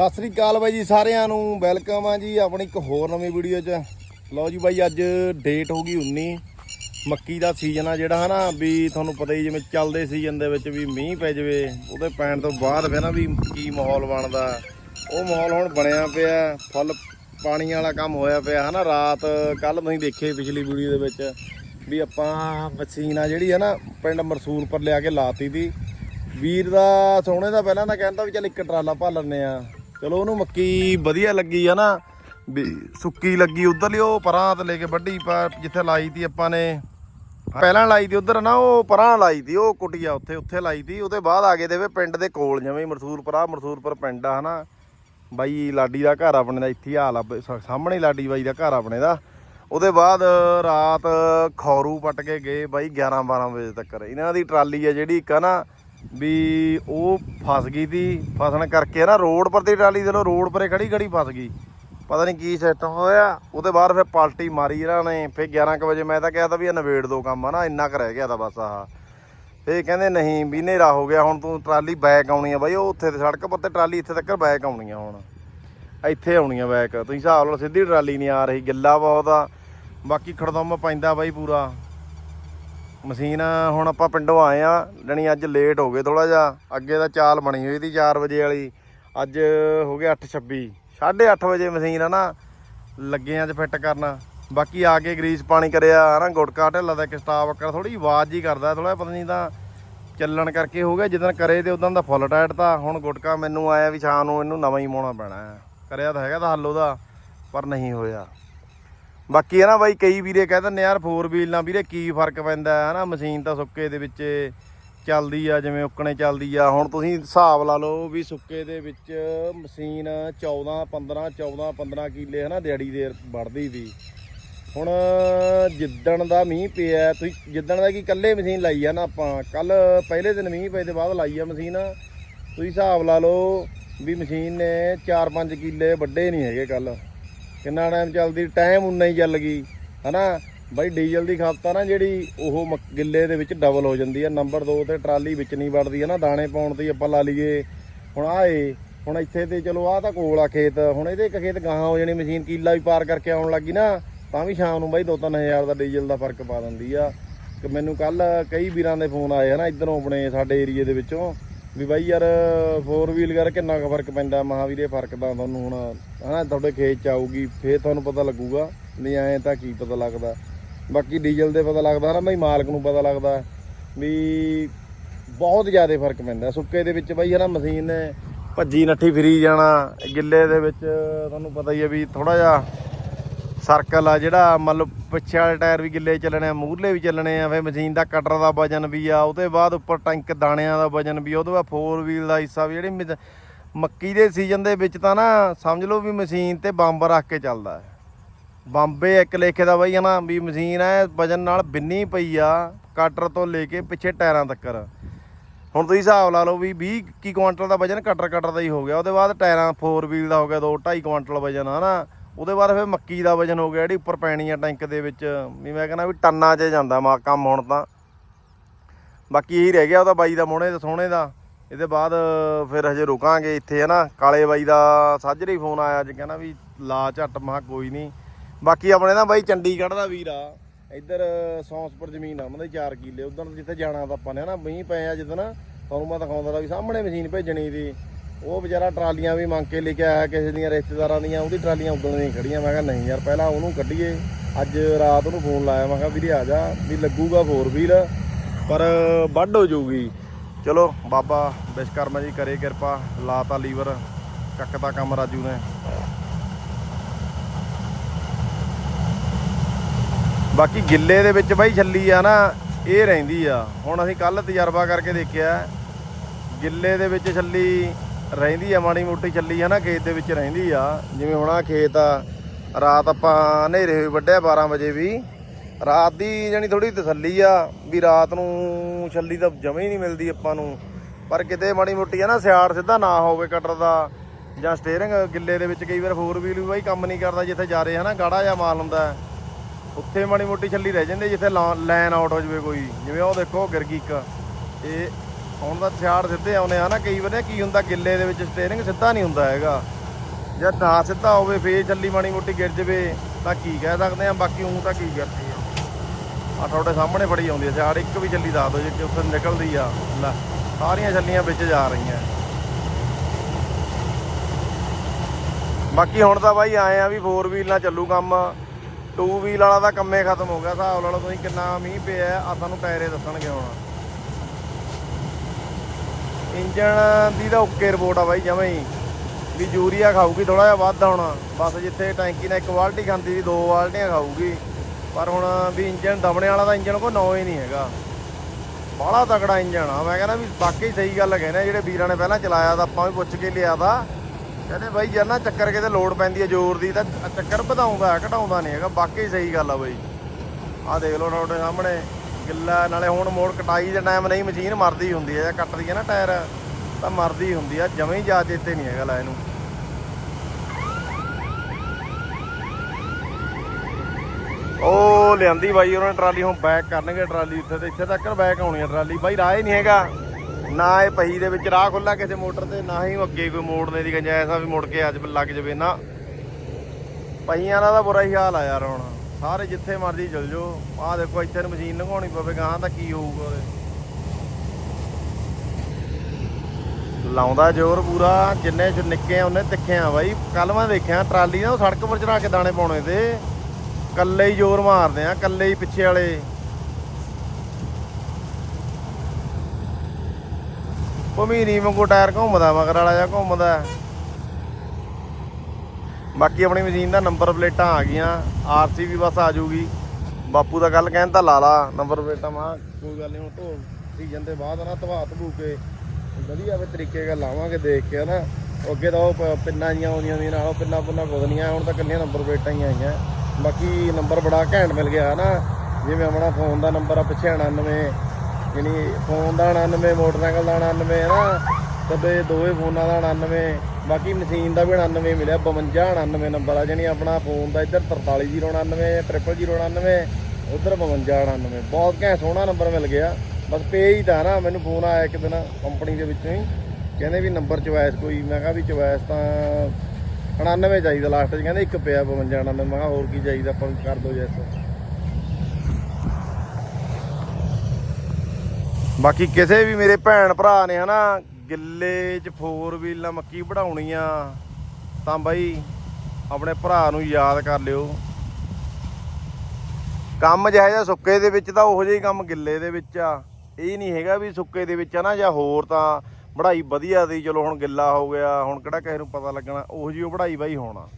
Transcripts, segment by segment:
ਸਤਿ ਸ੍ਰੀ ਅਕਾਲ ਬਾਈ ਜੀ ਸਾਰਿਆਂ ਨੂੰ, ਵੈਲਕਮ ਆ ਜੀ ਆਪਣੀ ਇੱਕ ਹੋਰ ਨਵੀਂ ਵੀਡੀਓ 'ਚ। ਲਓ ਜੀ ਬਾਈ, ਅੱਜ ਡੇਟ ਹੋ ਗਈ 19 ਮੱਕੀ ਦਾ ਸੀਜ਼ਨ ਆ ਜਿਹੜਾ ਹਨਾ, ਵੀ ਤੁਹਾਨੂੰ ਪਤਾ ਹੀ ਜਿਵੇਂ ਚੱਲਦੇ ਸੀਜ਼ਨ ਦੇ ਵਿੱਚ ਵੀ ਮੀਂਹ ਪੈ ਜਾਵੇ, ਉਹਦੇ ਪੈਣ ਤੋਂ ਬਾਅਦ ਫਿਰ ਨਾ ਵੀ ਕੀ ਮਾਹੌਲ ਬਣਦਾ। ਉਹ ਮਾਹੌਲ ਹੁਣ ਬਣਿਆ ਪਿਆ, ਫੁੱਲ ਪਾਣੀ ਵਾਲਾ ਕੰਮ ਹੋਇਆ ਪਿਆ ਹਨਾ, ਰਾਤ ਕੱਲ ਤੁਸੀਂ ਦੇਖੇ ਪਿਛਲੀ ਵੀਡੀਓ ਦੇ ਵਿੱਚ, ਵੀ ਆਪਾਂ ਮਸ਼ੀਨ ਆ ਜਿਹੜੀ ਹੈ ਨਾ ਪਿੰਡ ਮਰਸੂਰਪਰ ਲਿਆ ਕੇ ਲਾਤੀ ਤੀ। ਵੀਰ ਦਾ, ਸੋਹਣੇ ਦਾ ਪਹਿਲਾਂ ਤਾਂ ਕਹਿੰਦਾ ਵੀ ਚੱਲ ਇੱਕ ਟਰਾਲਾ ਭਰ ਲੈਨੇ ਆ। ਚਲੋ ਉਹਨੂੰ ਮੱਕੀ ਵਧੀਆ ਲੱਗੀ ਆ ਨਾ, ਵੀ ਸੁੱਕੀ ਲੱਗੀ ਉਧਰਲੀ, ਉਹ ਪਰਾਂ ਤੇ ਲੈ ਕੇ ਵੱਢੀ ਪਰ ਜਿੱਥੇ ਲਾਈ ਤੀ ਆਪਾਂ ਨੇ। ਪਹਿਲਾਂ ਲਾਈ ਤੀ ਉਧਰ ਨਾ, ਉਹ ਪਰਾਂ ਲਾਈ ਤੀ, ਉਹ ਕੁਟੀਆ ਉੱਥੇ ਉੱਥੇ ਲਾਈ ਤੀ। ਉਹਦੇ ਬਾਅਦ ਆ ਗਏ ਦੇਵੇ ਪਿੰਡ ਦੇ ਕੋਲ ਜਿਵੇਂ ਮਰਸੂਲਪੁਰ ਆ ਮਰਸੂਲਪੁਰ ਪਿੰਡ ਆ, ਹਨਾ। ਬਾਈ ਲਾਡੀ ਦਾ ਘਰ ਆਪਣੇ ਦਾ, ਇੱਥੇ ਹੀ ਹਾਲ ਆ ਸਾਹਮਣੇ ਲਾਡੀ ਬਾਈ ਦਾ ਘਰ ਆਪਣੇ ਦਾ। ਉਹਦੇ ਬਾਅਦ ਰਾਤ ਖੌਰੂ ਪੱਟ ਕੇ ਗਏ ਬਾਈ 11 12 ਵਜੇ ਤੱਕ। ਇਹਨਾਂ ਦੀ ਟਰਾਲੀ ਆ ਜਿਹੜੀ ਇੱਕ ਆ ਨਾ ਵੀ ਉਹ ਫਸ ਗਈ ਤੀ ਫਸਣ ਕਰਕੇ ਨਾ ਰੋਡ ਪਰ ਦੀ ਟਰਾਲੀ ਦੇ ਲੋ, ਰੋਡ ਪਰੇ ਖੜੀ ਖੜੀ ਫਸ ਗਈ। ਪਤਾ ਨਹੀਂ ਕੀ ਸੈੱਟ ਹੋਇਆ, ਉਹਦੇ ਬਾਅਦ ਫਿਰ ਪਾਲਟੀ ਮਾਰੀ ਇਹਨਾਂ ਨੇ, ਫਿਰ 11 ਕੁ ਵਜੇ ਮੈਂ ਤਾਂ ਕਿਹਾ ਤਾਂ ਵੀ ਇਹ ਨਵੇੜ ਦੋ ਕੰਮ ਆ ਨਾ, ਇੰਨਾ ਕੁ ਰਹਿ ਗਿਆ ਤਾਂ ਬਸ ਆਹ। ਫੇ ਕਹਿੰਦੇ ਨਹੀਂ ਵੀ ਹਨੇਰਾ ਹੋ ਗਿਆ, ਹੁਣ ਤੂੰ ਟਰਾਲੀ ਬੈਕ ਆਉਣੀ ਆ ਬਾਈ, ਉਹ ਉੱਥੇ ਤੇ ਸੜਕ ਪਰ ਤੇ ਟਰਾਲੀ ਇੱਥੇ ਤੱਕ ਬੈਕ ਆਉਣੀ ਆ ਹੁਣ। ਇੱਥੇ ਆਉਣੀ ਆ ਬੈਕ ਤੁਸੀਂ ਹਿਸਾਬ ਨਾਲ ਸਿੱਧੀ ਟਰਾਲੀ ਨਹੀਂ ਆ ਰਹੀ, ਗਿੱਲਾ ਬਹੁਤ ਆ, ਬਾਕੀ ਖੜਦਮ ਪੈਂਦਾ ਬਾਈ ਪੂਰਾ। ਮਸ਼ੀਨ ਹੁਣ ਆਪਾਂ ਪਿੰਡੋਂ ਆਏ ਆ, ਜਣੀ ਅੱਜ ਲੇਟ ਹੋ ਗਏ ਥੋੜਾ ਜਿਹਾ, ਅੱਗੇ ਤਾਂ ਚਾਲ ਬਣੀ ਹੋਈ ਸੀ 4 ਵਜੇ ਵਾਲੀ, ਅੱਜ ਹੋ ਗਿਆ 8:26 8:30 ਵਜੇ ਮਸ਼ੀਨ ਆ ਨਾ, ਲੱਗੇ ਆ ਚ ਫਿੱਟ ਕਰਨ। ਬਾਕੀ ਆ ਕੇ ਗਰੀਸ ਪਾਣੀ ਕਰਿਆ, ਹਨਾ, ਗੁਟਕਾ, ਢਿੱਲਾ ਦਾ ਇੱਕ ਸਟਾਪ ਕਰ ਥੋੜੀ ਆਵਾਜ਼ ਜੀ ਕਰਦਾ ਥੋੜਾ ਪਤਾ ਨਹੀਂ ਤਾਂ ਚੱਲਣ ਕਰਕੇ ਹੋ ਗਿਆ ਜਦੋਂ ਕਰੇ ਤੇ ਉਦੋਂ ਦਾ ਫੁੱਲ ਟਾਇਟ ਤਾਂ, ਹੁਣ ਗੁਟਕਾ ਮੈਨੂੰ ਆਇਆ ਵੀ ਸ਼ਾਮ ਨੂੰ ਇਹਨੂੰ ਨਵਾਂ ਹੀ ਪਾਉਣਾ ਪੈਣਾ ਕਰਿਆ ਤਾਂ ਹੈਗਾ ਤਾਂ ਹੱਲ ਉਹਦਾ, ਪਰ ਨਹੀਂ ਹੋਇਆ। ਬਾਕੀ ਹੈ ਨਾ ਬਾਈ, ਕਈ ਵੀਰੇ ਕਹਿ ਦਿੰਦੇ ਯਾਰ 4 ਵੀਲ ਨਾਲ ਵੀਰੇ ਕੀ ਫ਼ਰਕ ਪੈਂਦਾ ਹੈ ਨਾ? ਮਸ਼ੀਨ ਤਾਂ ਸੁੱਕੇ ਦੇ ਵਿੱਚ ਚੱਲਦੀ ਆ, ਜਿਵੇਂ ਉੱਕਣੇ ਚੱਲਦੀ ਆ। ਹੁਣ ਤੁਸੀਂ ਹਿਸਾਬ ਲਾ ਲਓ ਵੀ ਸੁੱਕੇ ਦੇ ਵਿੱਚ ਮਸ਼ੀਨ 14 15 14 15 ਕਿੱਲੇ ਹਨਾ ਦਿਹਾੜੀ ਦੇ ਵੜਦੀ ਸੀ। ਹੁਣ ਜਿੱਦਣ ਦਾ ਮੀਂਹ ਪਿਆ, ਤੁਸੀਂ ਜਿੱਦਣ ਦਾ ਕੀ ਕੱਲੇ ਮਸ਼ੀਨ ਲਾਈ ਆ ਨਾ ਆਪਾਂ ਕੱਲ ਪਹਿਲੇ ਦਿਨ ਮੀਂਹ ਪਏ ਦੇ ਬਾਅਦ ਲਾਈ ਆ ਮਸ਼ੀਨ। ਤੁਸੀਂ ਹਿਸਾਬ ਲਾ ਲਓ ਵੀ ਮਸ਼ੀਨ ਨੇ 4-5 ਕਿੱਲੇ ਵੱਡੇ ਨਹੀਂ ਹੈਗੇ ਕੱਲ ਕਿੰਨਾ ਟਾਈਮ ਚੱਲਦੀ ਟਾਈਮ ਉਨਾ ਹੀ ਚੱਲ ਗਈ, ਹਨਾ? ਬਾਈ ਡੀਜ਼ਲ ਦੀ ਖਪਤ ਆ ਨਾ ਜਿਹੜੀ, ਉਹ ਮਕ- ਗਿੱਲੇ ਦੇ ਵਿੱਚ ਡਬਲ ਹੋ ਜਾਂਦੀ ਆ। ਨੰਬਰ 2 ਤੇ ਟਰਾਲੀ ਵਿੱਚ ਨਹੀਂ ਵੜਦੀ ਹੈ ਨਾ ਦਾਣੇ ਪਾਉਣ ਤੇ ਹੀ ਆਪਾਂ ਲਾ ਲਈਏ। ਹੁਣ ਆਏ ਹੁਣ ਇੱਥੇ ਤੇ ਚਲੋ ਆਹ ਤਾਂ ਕੋਲ ਆ ਖੇਤ। ਹੁਣ ਇਹਦੇ ਇੱਕ ਖੇਤ ਗਾਹਾਂ ਹੋ ਜਾਣੀ, ਮਸ਼ੀਨ ਕੀਲਾ ਵੀ ਪਾਰ ਕਰਕੇ ਆਉਣ ਲੱਗੀ ਨਾ, ਤਾਂ ਵੀ ਸ਼ਾਮ ਨੂੰ ਬਾਈ 2-3000 ਦਾ ਡੀਜ਼ਲ ਦਾ ਫ਼ਰਕ ਪਾ ਦਿੰਦੀ ਆ। ਕਿ ਮੈਨੂੰ ਕੱਲ ਕਈ ਵੀਰਾਂ ਦੇ ਫੋਨ ਆਏ ਹਨਾ ਇਧਰੋਂ ਆਪਣੇ ਸਾਡੇ ਏਰੀਏ ਦੇ ਵਿੱਚੋਂ। ਵੀ ਬਾਈ ਯਾਰ ਫੋਰ ਵੀਲ ਕਰ ਕਿੰਨਾ ਕੁ ਫ਼ਰਕ ਪੈਂਦਾ, ਮਹਾਵੀਰੇ ਫ਼ਰਕ ਤਾਂ ਤੁਹਾਨੂੰ ਹੁਣ, ਹਨਾ, ਤੁਹਾਡੇ ਖੇਤ ਚ ਆਊਗੀ, ਫੇਰ ਤੁਹਾਨੂੰ ਪਤਾ ਲੱਗੂਗਾ ਨਹੀਂ ਐਂ ਤਾਂ ਕੀ ਪਤਾ ਲੱਗਦਾ। ਬਾਕੀ ਡੀਜ਼ਲ ਦੇ ਪਤਾ ਲੱਗਦਾ ਨਾ ਬਾਈ ਮਾਲਕ ਨੂੰ ਪਤਾ ਲੱਗਦਾ, ਵੀ ਬਹੁਤ ਜ਼ਿਆਦਾ ਫ਼ਰਕ ਪੈਂਦਾ। ਸੁੱਕੇ ਦੇ ਵਿੱਚ ਬਈ, ਹਨਾ, ਮਸ਼ੀਨ ਨੇ ਭੱਜੀ ਨੱਠੀ, ਫਰੀ ਜਾਣਾ, ਗਿੱਲੇ ਦੇ ਵਿੱਚ, ਤੁਹਾਨੂੰ ਪਤਾ ਹੀ ਹੈ ਵੀ ਥੋੜਾ ਜਿਹਾ ਸਰਕਲ ਆ ਜਿਹੜਾ ਮੰਨ ਲਓ ਪਿੱਛੇ ਵਾਲੇ ਟਾਇਰ ਵੀ ਗਿੱਲੇ ਚੱਲਣੇ ਆ ਮੂਹਰਲੇ ਵੀ ਚੱਲਣੇ ਆ ਫਿਰ ਮਸ਼ੀਨ ਦਾ ਕਟਰ ਦਾ ਵਜਨ ਵੀ ਆ ਉਹਦੇ ਬਾਅਦ ਉੱਪਰ ਟੈਂਕ ਦਾਣਿਆਂ ਦਾ ਵਜਨ ਵੀ ਆ, ਉਹਦੇ ਬਾਅਦ ਫੋਰ ਵੀਲ ਦਾ ਹਿੱਸਾ ਵੀ ਜਿਹੜੀ ਮਸ- ਮੱਕੀ ਦੇ ਸੀਜ਼ਨ ਦੇ ਵਿੱਚ ਤਾਂ ਨਾ ਸਮਝ ਲਓ ਵੀ ਮਸ਼ੀਨ ਤੇ ਬੰਬ ਰੱਖ ਕੇ ਚੱਲਦਾ ਹੈ। ਬੰਬੇ ਇੱਕ ਲੇਖੇ ਦਾ ਬਾਈ ਹਨਾ ਵੀ ਮਸ਼ੀਨ ਹੈ ਵਜਨ ਨਾਲ ਬਿੰਨੀ ਪਈ ਆ ਕਟਰ ਤੋਂ ਲੈ ਕੇ ਪਿੱਛੇ ਟਾਇਰਾਂ ਤੱਕ। ਹੁਣ ਤੁਸੀਂ ਹਿਸਾਬ ਲਾ ਲਓ ਵੀ 20 ਕੀ ਕੁਆਂਟਲ ਦਾ ਵਜਨ ਕਟਰ ਕਟਰ ਦਾ ਹੀ ਹੋ ਗਿਆ ਉਹਦੇ ਬਾਅਦ ਟਾਇਰਾਂ 4 ਵੀਲ ਦਾ ਹੋ ਗਿਆ 2 2.5 ਕੁਆਂਟਲ ਵਜਨ ਹਨਾ ਉਹਦੇ ਬਾਅਦ ਫਿਰ ਮੱਕੀ ਦਾ ਵਜਨ ਹੋ ਗਿਆ, ਜਿਹੜੀ ਉੱਪਰ ਪੈਣੀ ਆ ਟੈਂਕ ਦੇ ਵਿੱਚ, ਵੀ ਮੈਂ ਕਹਿੰਦਾ ਵੀ ਟੰਨਾਂ 'ਚ ਜਾਂਦਾ ਮਾ ਕੰਮ ਹੁਣ ਤਾਂ। ਬਾਕੀ ਇਹੀ ਰਹਿ ਗਿਆ ਉਹਦਾ ਬਾਈ ਦਾ ਮੋਹਣੇ ਤੇ ਸੋਹਣੇ ਦਾ। ਇਹਦੇ ਬਾਅਦ ਫਿਰ ਹਜੇ ਰੁਕਾਂਗੇ ਇੱਥੇ ਹਨਾ ਕਾਲੇ ਬਾਈ ਦਾ ਸਾਜਰੇ ਫੋਨ ਆਇਆ ਅੱਜ, ਕਹਿੰਦਾ ਵੀ ਲਾ ਝੱਟ ਮਹਾ ਕੋਈ ਨਹੀਂ। ਬਾਕੀ ਆਪਣੇ ਨਾ ਬਾਈ ਚੰਡੀਗੜ੍ਹ ਦਾ ਵੀਰ ਆ, ਇੱਧਰ ਸੌਂਸਪੁਰ ਜ਼ਮੀਨ ਆ ਉਹਨਾਂ ਦੇ 4 ਕਿੱਲੇ। ਉਧਰ ਜਿੱਥੇ ਜਾਣਾ ਤਾਂ ਆਪਾਂ ਨੇ ਹਨਾ ਮੀਂਹ ਪਏ ਆ ਜਦੋਂ ਨਾ ਤੁਹਾਨੂੰ ਮੈਂ ਦਿਖਾਉਂਦਾ ਵੀ ਸਾਹਮਣੇ ਮਸ਼ੀਨ ਭੇਜਣੀ ਦੀ ਉਹ ਵਿਚਾਰਾ ਟਰਾਲੀਆਂ ਵੀ ਮੰਗ ਕੇ ਲੈ ਕੇ ਆਇਆ, ਕਿਸੇ ਦੀਆਂ ਰਿਸ਼ਤੇਦਾਰਾਂ ਦੀਆਂ, ਉਹਦੀ ਟਰਾਲੀਆਂ ਉਦੋਂ ਦੀਆਂ ਖੜੀਆਂ ਮੈਂ ਕਿਹਾ ਨਹੀਂ ਯਾਰ, ਪਹਿਲਾਂ ਉਹਨੂੰ ਕੱਢੀਏ। ਅੱਜ ਰਾਤ ਨੂੰ ਫੋਨ ਲਾਇਆ, ਮੈਂ ਕਿਹਾ, ਵੀਰੇ ਆ ਜਾ, ਵੀ ਲੱਗੂਗਾ ਫੋਰ ਵੀਲ ਪਰ ਵੱਢ ਹੋ ਜਾਊਗੀ। ਚਲੋ, ਬਾਬਾ ਵਿਸ਼ਕਰਮਾ ਜੀ ਕਰੇ ਕਿਰਪਾ, ਲਾਤਾ ਲੀਵਰ ਚੱਕਦਾ ਕੰਮ ਰਾਜੂ ਨੇ। ਬਾਕੀ ਗਿੱਲੇ ਦੇ ਵਿੱਚ ਬਾਈ ਛੱਲੀ ਆ ਨਾ, ਇਹ ਰਹਿੰਦੀ ਆ। ਹੁਣ ਅਸੀਂ ਕੱਲ ਤਜਰਬਾ ਕਰਕੇ ਦੇਖਿਆ, ਗਿੱਲੇ ਦੇ ਵਿੱਚ ਛੱਲੀ ਰਹਿੰਦੀ ਆ, ਮਾੜੀ ਮੋਟੀ ਛੱਲੀ ਆ ਨਾ, ਖੇਤ ਦੇ ਵਿੱਚ ਰਹਿੰਦੀ ਆ। ਜਿਵੇਂ ਹੁਣ ਆ ਖੇਤ ਆ, ਰਾਤ ਆਪਾਂ ਹਨੇਰੇ ਹੋਏ ਵੱਢਿਆ 12 ਵਜੇ ਵੀ। ਰਾਤ ਦੀ ਜਾਨੀ ਥੋੜੀ ਤਸੱਲੀ ਆ, ਵੀ ਰਾਤ ਨੂੰ ਛੱਲੀ ਤਾਂ ਜਮੇ ਹੀ ਨਹੀਂ ਮਿਲਦੀ ਆਪਾਂ ਨੂੰ। ਪਰ ਕਿਤੇ ਮਾੜੀ ਮੋਟੀ ਆ ਨਾ, ਸਿਆੜ ਸਿੱਧਾ ਨਾ ਹੋਵੇ ਕਟਰ ਦਾ, ਜਾਂ ਸਟੀਅਰਿੰਗ ਗਿੱਲੇ ਦੇ ਵਿੱਚ ਕਈ ਵਾਰ ਫੋਰ ਵੀਲ ਵੀ ਬਾਈ ਕੰਮ ਨਹੀਂ ਕਰਦਾ, ਜਿੱਥੇ ਜਾ ਰਹੇ ਹਨਾ ਗਾੜਾ ਜਾਂ ਮਾਲ ਹੁੰਦਾ। ਉੱਥੇ ਮਾੜੀ ਮੋਟੀ ਛੱਲੀ ਰਹਿ ਜਾਂਦੀ ਜਿੱਥੇ ਲਾਈਨ ਆਊਟ ਹੋ ਜਵੇ ਕੋਈ। ਜਿਵੇਂ ਉਹ ਦੇਖੋ, ਗਿਰ ਗਈ ਇੱਕ। ਇਹ ਹੁਣ ਤਾਂ ਸਿਆੜ ਸਿੱਧੇ ਆਉਨੇ ਆ ਨਾ, ਕਈ ਵਾਰ ਕੀ ਹੁੰਦਾ, ਗਿੱਲੇ ਦੇ ਵਿੱਚ ਸਟੀਅਰਿੰਗ ਸਿੱਧਾ ਨਹੀਂ ਹੁੰਦਾ ਹੈਗਾ। ਜੇ ਨਾ ਸਿੱਧਾ ਹੋਵੇ, ਫੇਰ ਚੱਲੀ ਮਾੜੀ ਮੋਟੀ ਗਿਰ ਜਵੇ, ਤਾਂ ਕੀ ਕਹਿ ਸਕਦੇ ਆ, ਬਾਕੀ ਉਂ ਤਾਂ ਕੀ ਕਰਦੇ ਆ। ਆ ਤੁਹਾਡੇ ਸਾਹਮਣੇ ਫੜੀ ਆਉਂਦੀ ਆ, ਸਿਆੜ ਇੱਕ ਵੀ ਚੱਲੀ ਦੱਸ ਦਿਓ ਜੇ ਉੱਥੇ ਨਿਕਲਦੀ ਆ। ਲੈ, ਸਾਰੀਆਂ ਛੱਲੀਆਂ ਵਿੱਚ ਜਾ ਰਹੀਆਂ। ਬਾਕੀ ਹੁਣ ਤਾਂ ਬਾਈ ਆਏ ਆ ਵੀ 4 ਵੀਲ ਨਾਲ ਚੱਲੂ ਕੰਮ। 2 ਵੀਲ ਵਾਲਾ ਤਾਂ ਕੰਮੇ ਖਤਮ ਹੋ ਗਿਆ, ਹਿਸਾਬ ਲਾ ਲਓ ਤੁਸੀਂ ਕਿੰਨਾ ਮੀਂਹ ਪਿਆ ਆ ਤੁਹਾਨੂੰ ਟਾਇਰੇ ਦੱਸਣਗੇ ਹੁਣ। ਇੰਜਣ ਦੀ ਤਾਂ ਓਕੇ ਰਿਪੋਰਟ ਆ ਬਾਈ ਜਮਾਂ ਹੀ। ਵੀ ਯੂਰੀਆ ਖਾਊਗੀ ਥੋੜਾ ਜਿਹਾ ਵੱਧ ਹੁਣ। ਬਸ ਜਿੱਥੇ ਟੈਂਕੀ ਨਾਲ ਇੱਕ ਬਾਲਟੀ ਖਾਂਦੀ ਸੀ, ਦੋ ਬਾਲਟੀਆਂ ਖਾਊਗੀ। ਪਰ ਹੁਣ ਵੀ ਇੰਜਣ ਦਬਣੇ ਵਾਲਾ ਤਾਂ ਇੰਜਣ ਕੋ ਨੌ ਹੀ ਨਹੀਂ ਹੈਗਾ। ਬਾਹਲਾ ਤਕੜਾ ਇੰਜਣ ਆ। ਮੈਂ ਕਹਿੰਦਾ ਵੀ ਵਾਕਈ ਸਹੀ ਗੱਲ ਕਹਿੰਦੇ ਜਿਹੜੇ ਵੀਰਾਂ ਨੇ ਪਹਿਲਾਂ ਚਲਾਇਆ ਤਾਂ ਆਪਾਂ ਵੀ ਪੁੱਛ ਕੇ ਲਿਆ ਤਾਂ। ਕਹਿੰਦੇ ਬਾਈ ਯਾਰ ਨਾ ਚੱਕਰ ਕਿਤੇ ਲੋਡ ਪੈਂਦੀ ਹੈ ਜ਼ੋਰ ਦੀ ਤਾਂ ਚੱਕਰ ਵਧਾਉਂਦਾ ਘਟਾਉਂਦਾ ਨਹੀਂ ਹੈਗਾ। ਵਾਕਈ ਸਹੀ ਗੱਲ ਆ ਬਾਈ। ਆਹ ਦੇਖ ਲਓ ਤੁਹਾਡੇ ਸਾਹਮਣੇ। ਗਿੱਲਾ, ਨਾਲੇ ਹੁਣ ਮੋੜ ਕਟਾਈ ਦੇ ਟਾਈਮ ਨਹੀਂ, ਮਸ਼ੀਨ ਮਰਦੀ ਹੁੰਦੀ ਹੈ ਜਾਂ ਕੱਟਦੀ ਹੈ ਨਾ ਟਾਇਰ, ਤਾਂ ਮਰਦੀ ਹੁੰਦੀ ਆ ਜਵੇਂ ਹੀ ਜਾ ਚੇਤੇ ਨਹੀਂ ਹੈਗਾ ਲੈ ਇਹਨੂੰ ਉਹ ਲਿਆਂਦੀ ਬਾਈ, ਉਹਨਾਂ ਨੇ ਟਰਾਲੀ ਹੁਣ ਬੈਕ ਕਰਨਗੇ ਟਰਾਲੀ ਉੱਥੇ ਤੇ, ਇੱਥੇ ਤੱਕ ਬੈਕ ਆਉਣੀ ਆ ਟਰਾਲੀ। ਬਾਈ, ਰਾਹ ਹੀ ਨਹੀਂ ਹੈਗਾ। ਨਾ ਇਹ ਪਹੀ ਦੇ ਵਿੱਚ ਰਾਹ ਖੁੱਲਾ ਕਿਸੇ ਮੋਟਰ ਤੇ, ਨਾ ਹੀ ਅੱਗੇ ਕੋਈ ਮੋੜਨੇ ਦੀ ਗੰਜਾਇਸ਼ ਆ ਵੀ ਮੁੜ ਕੇ ਅੱਜ ਲੱਗ ਜਵੇ ਨਾ। ਪਹੀਆਂ ਦਾ ਤਾਂ ਬੁਰਾ ਹੀ ਹਾਲ ਆ ਯਾਰ ਹੁਣ। ਸਾਰੇ ਜਿੱਥੇ ਮਰਜ਼ੀ ਚਲ ਜਾਓ। ਆਹ ਦੇਖੋ, ਇੱਥੇ ਨੂੰ ਮਸ਼ੀਨ ਲੰਘਾਉਣੀ ਪਵੇ ਗਾਂ ਤਾਂ ਕੀ ਹੋਊਗਾ ਉਹਦੇ। ਲਾਉਂਦਾ ਜ਼ੋਰ ਪੂਰਾ, ਜਿੰਨੇ ਚ ਨਿੱਕੇ ਆ, ਉਹਨੇ ਤਿੱਖੇ ਆ ਬਾਈ। ਕੱਲ ਮੈਂ ਦੇਖਿਆ ਟਰਾਲੀ ਨਾ ਉਹ ਸੜਕ ਪਰ ਚੜਾ ਕੇ ਦਾਣੇ ਪਾਉਣੇ ਤੇ। ਕੱਲੇ ਹੀ ਜ਼ੋਰ ਮਾਰਦੇ ਆ ਕੱਲੇ ਹੀ ਪਿੱਛੇ ਵਾਲੇ। ਭਮੀਰੀ ਵਾਂਗੂ ਟਾਇਰ ਘੁੰਮਦਾ, ਮਗਰ ਵਾਲਾ ਜਾਂ ਘੁੰਮਦਾ। ਬਾਕੀ ਆਪਣੀ ਮਸ਼ੀਨ ਦਾ ਨੰਬਰ ਪਲੇਟਾਂ ਆ ਗਈਆਂ, ਆਰਸੀ ਵੀ ਬਸ ਆ ਜੂਗੀ ਬਾਪੂ ਦਾ ਗੱਲ ਕਹਿਣ ਤਾਂ ਲਾ ਲਾ ਨੰਬਰ ਪਲੇਟਾਂ ਮਾ ਕੋਈ ਗੱਲ ਨਹੀਂ ਹੁਣ ਧੋ ਸੀਜ਼ਨ ਦੇ ਬਾਅਦ ਨਾ, ਧਵਾ ਧਬੂ ਕੇ। ਵਧੀਆ ਵੇ ਤਰੀਕੇ ਨਾਲ ਲਾਵਾਂਗੇ ਦੇਖ ਕੇ ਨਾ ਅੱਗੇ ਤਾਂ ਉਹ ਪ- ਪਿੰਨਾਂ ਜੀਆਂ ਆਉਂਦੀਆਂ ਸੀ ਨਾਲ ਉਹ ਪਿੰਨਾਂ ਪੁੰਨਾਂ ਕੁਦਨੀਆਂ ਹੁਣ ਤਾਂ ਕੱਲੀਆਂ ਨੰਬਰ ਪਲੇਟਾਂ ਹੀ ਆਈਆਂ। ਬਾਕੀ ਨੰਬਰ ਬੜਾ ਘੈਂਟ ਮਿਲ ਗਿਆ ਨਾ ਜਿਵੇਂ ਆਪਣਾ ਫੋਨ ਦਾ ਨੰਬਰ ਆ, ਪਿੱਛੇ 99 ਯਾਨੀ ਫੋਨ ਦਾ 99 ਮੋਟਰਸਾਈਕਲ ਦਾ 99 ਹੈ ਨਾ ਤবে ਦੋਵੇਂ ਫੋਨਾਂ ਦਾ 99 ਬਾਕੀ ਮਸ਼ੀਨ ਦਾ ਵੀ 99 ਮਿਲਿਆ 52 99 ਨੰਬਰ ਆ ਜਾਨੀ ਆਪਣਾ ਫੋਨ ਦਾ ਇੱਧਰ 4399 0099 ਉਧਰ 52 99 ਬਹੁਤ ਘੈਂਟ ਸੋਹਣਾ ਨੰਬਰ ਮਿਲ ਗਿਆ। ਬਸ ਪੇ ਪੇਜ ਦਾ ਨਾ, ਮੈਨੂੰ ਫੋਨ ਆਇਆ ਇੱਕ ਦਿਨ ਕੰਪਨੀ ਦੇ ਵਿੱਚੋਂ ਹੀ, ਕਹਿੰਦੇ ਵੀ ਨੰਬਰ ਚੁਆਇਸ ਕੋਈ, ਮੈਂ ਕਿਹਾ ਵੀ ਚੁਆਇਸ ਤਾਂ 99 ਚਾਹੀਦਾ ਲਾਸਟ 'ਚ, ਕਹਿੰਦੇ ਇੱਕ ਪਿਆ 52 99 ਮੈਂ ਕਿਹਾ ਹੋਰ ਕੀ ਚਾਹੀਦਾ, ਆਪਾਂ ਨੂੰ ਕਰ ਦਿਓ ਜੈਸ। ਬਾਕੀ ਕਿਸੇ ਵੀ ਮੇਰੇ ਭੈਣ ਭਰਾ ਨੇ ਹਨਾ ਗਿੱਲੇ 'ਚ ਫੋਰ ਵੀਲਾਂ ਮੱਕੀ ਵਢਾਉਣੀ ਆ ਤਾਂ ਬਾਈ ਆਪਣੇ ਭਰਾ ਨੂੰ ਯਾਦ ਕਰ ਲਿਓ। ਕੰਮ ਜਿਹਾ ਜਿਹਾ ਸੁੱਕੇ ਦੇ ਵਿੱਚ ਤਾਂ ਉਹੋ ਜਿਹਾ ਹੀ ਕੰਮ ਗਿੱਲੇ ਦੇ ਵਿੱਚ ਆ। ਇਹ ਨਹੀਂ ਹੈਗਾ ਵੀ ਸੁੱਕੇ ਦੇ ਵਿੱਚ ਆ ਨਾ, ਜਾਂ ਹੋਰ ਤਾਂ ਵਢਾਈ ਵਧੀਆ ਦੀ ਚਲੋ ਹੁਣ ਗਿੱਲਾ ਹੋ ਗਿਆ, ਹੁਣ ਕਿਹੜਾ ਕਿਸੇ ਨੂੰ ਪਤਾ ਲੱਗਣਾ, ਉਹੋ ਜਿਹੀ ਉਹ ਵਢਾਈ ਬਾਈ ਹੋਣਾ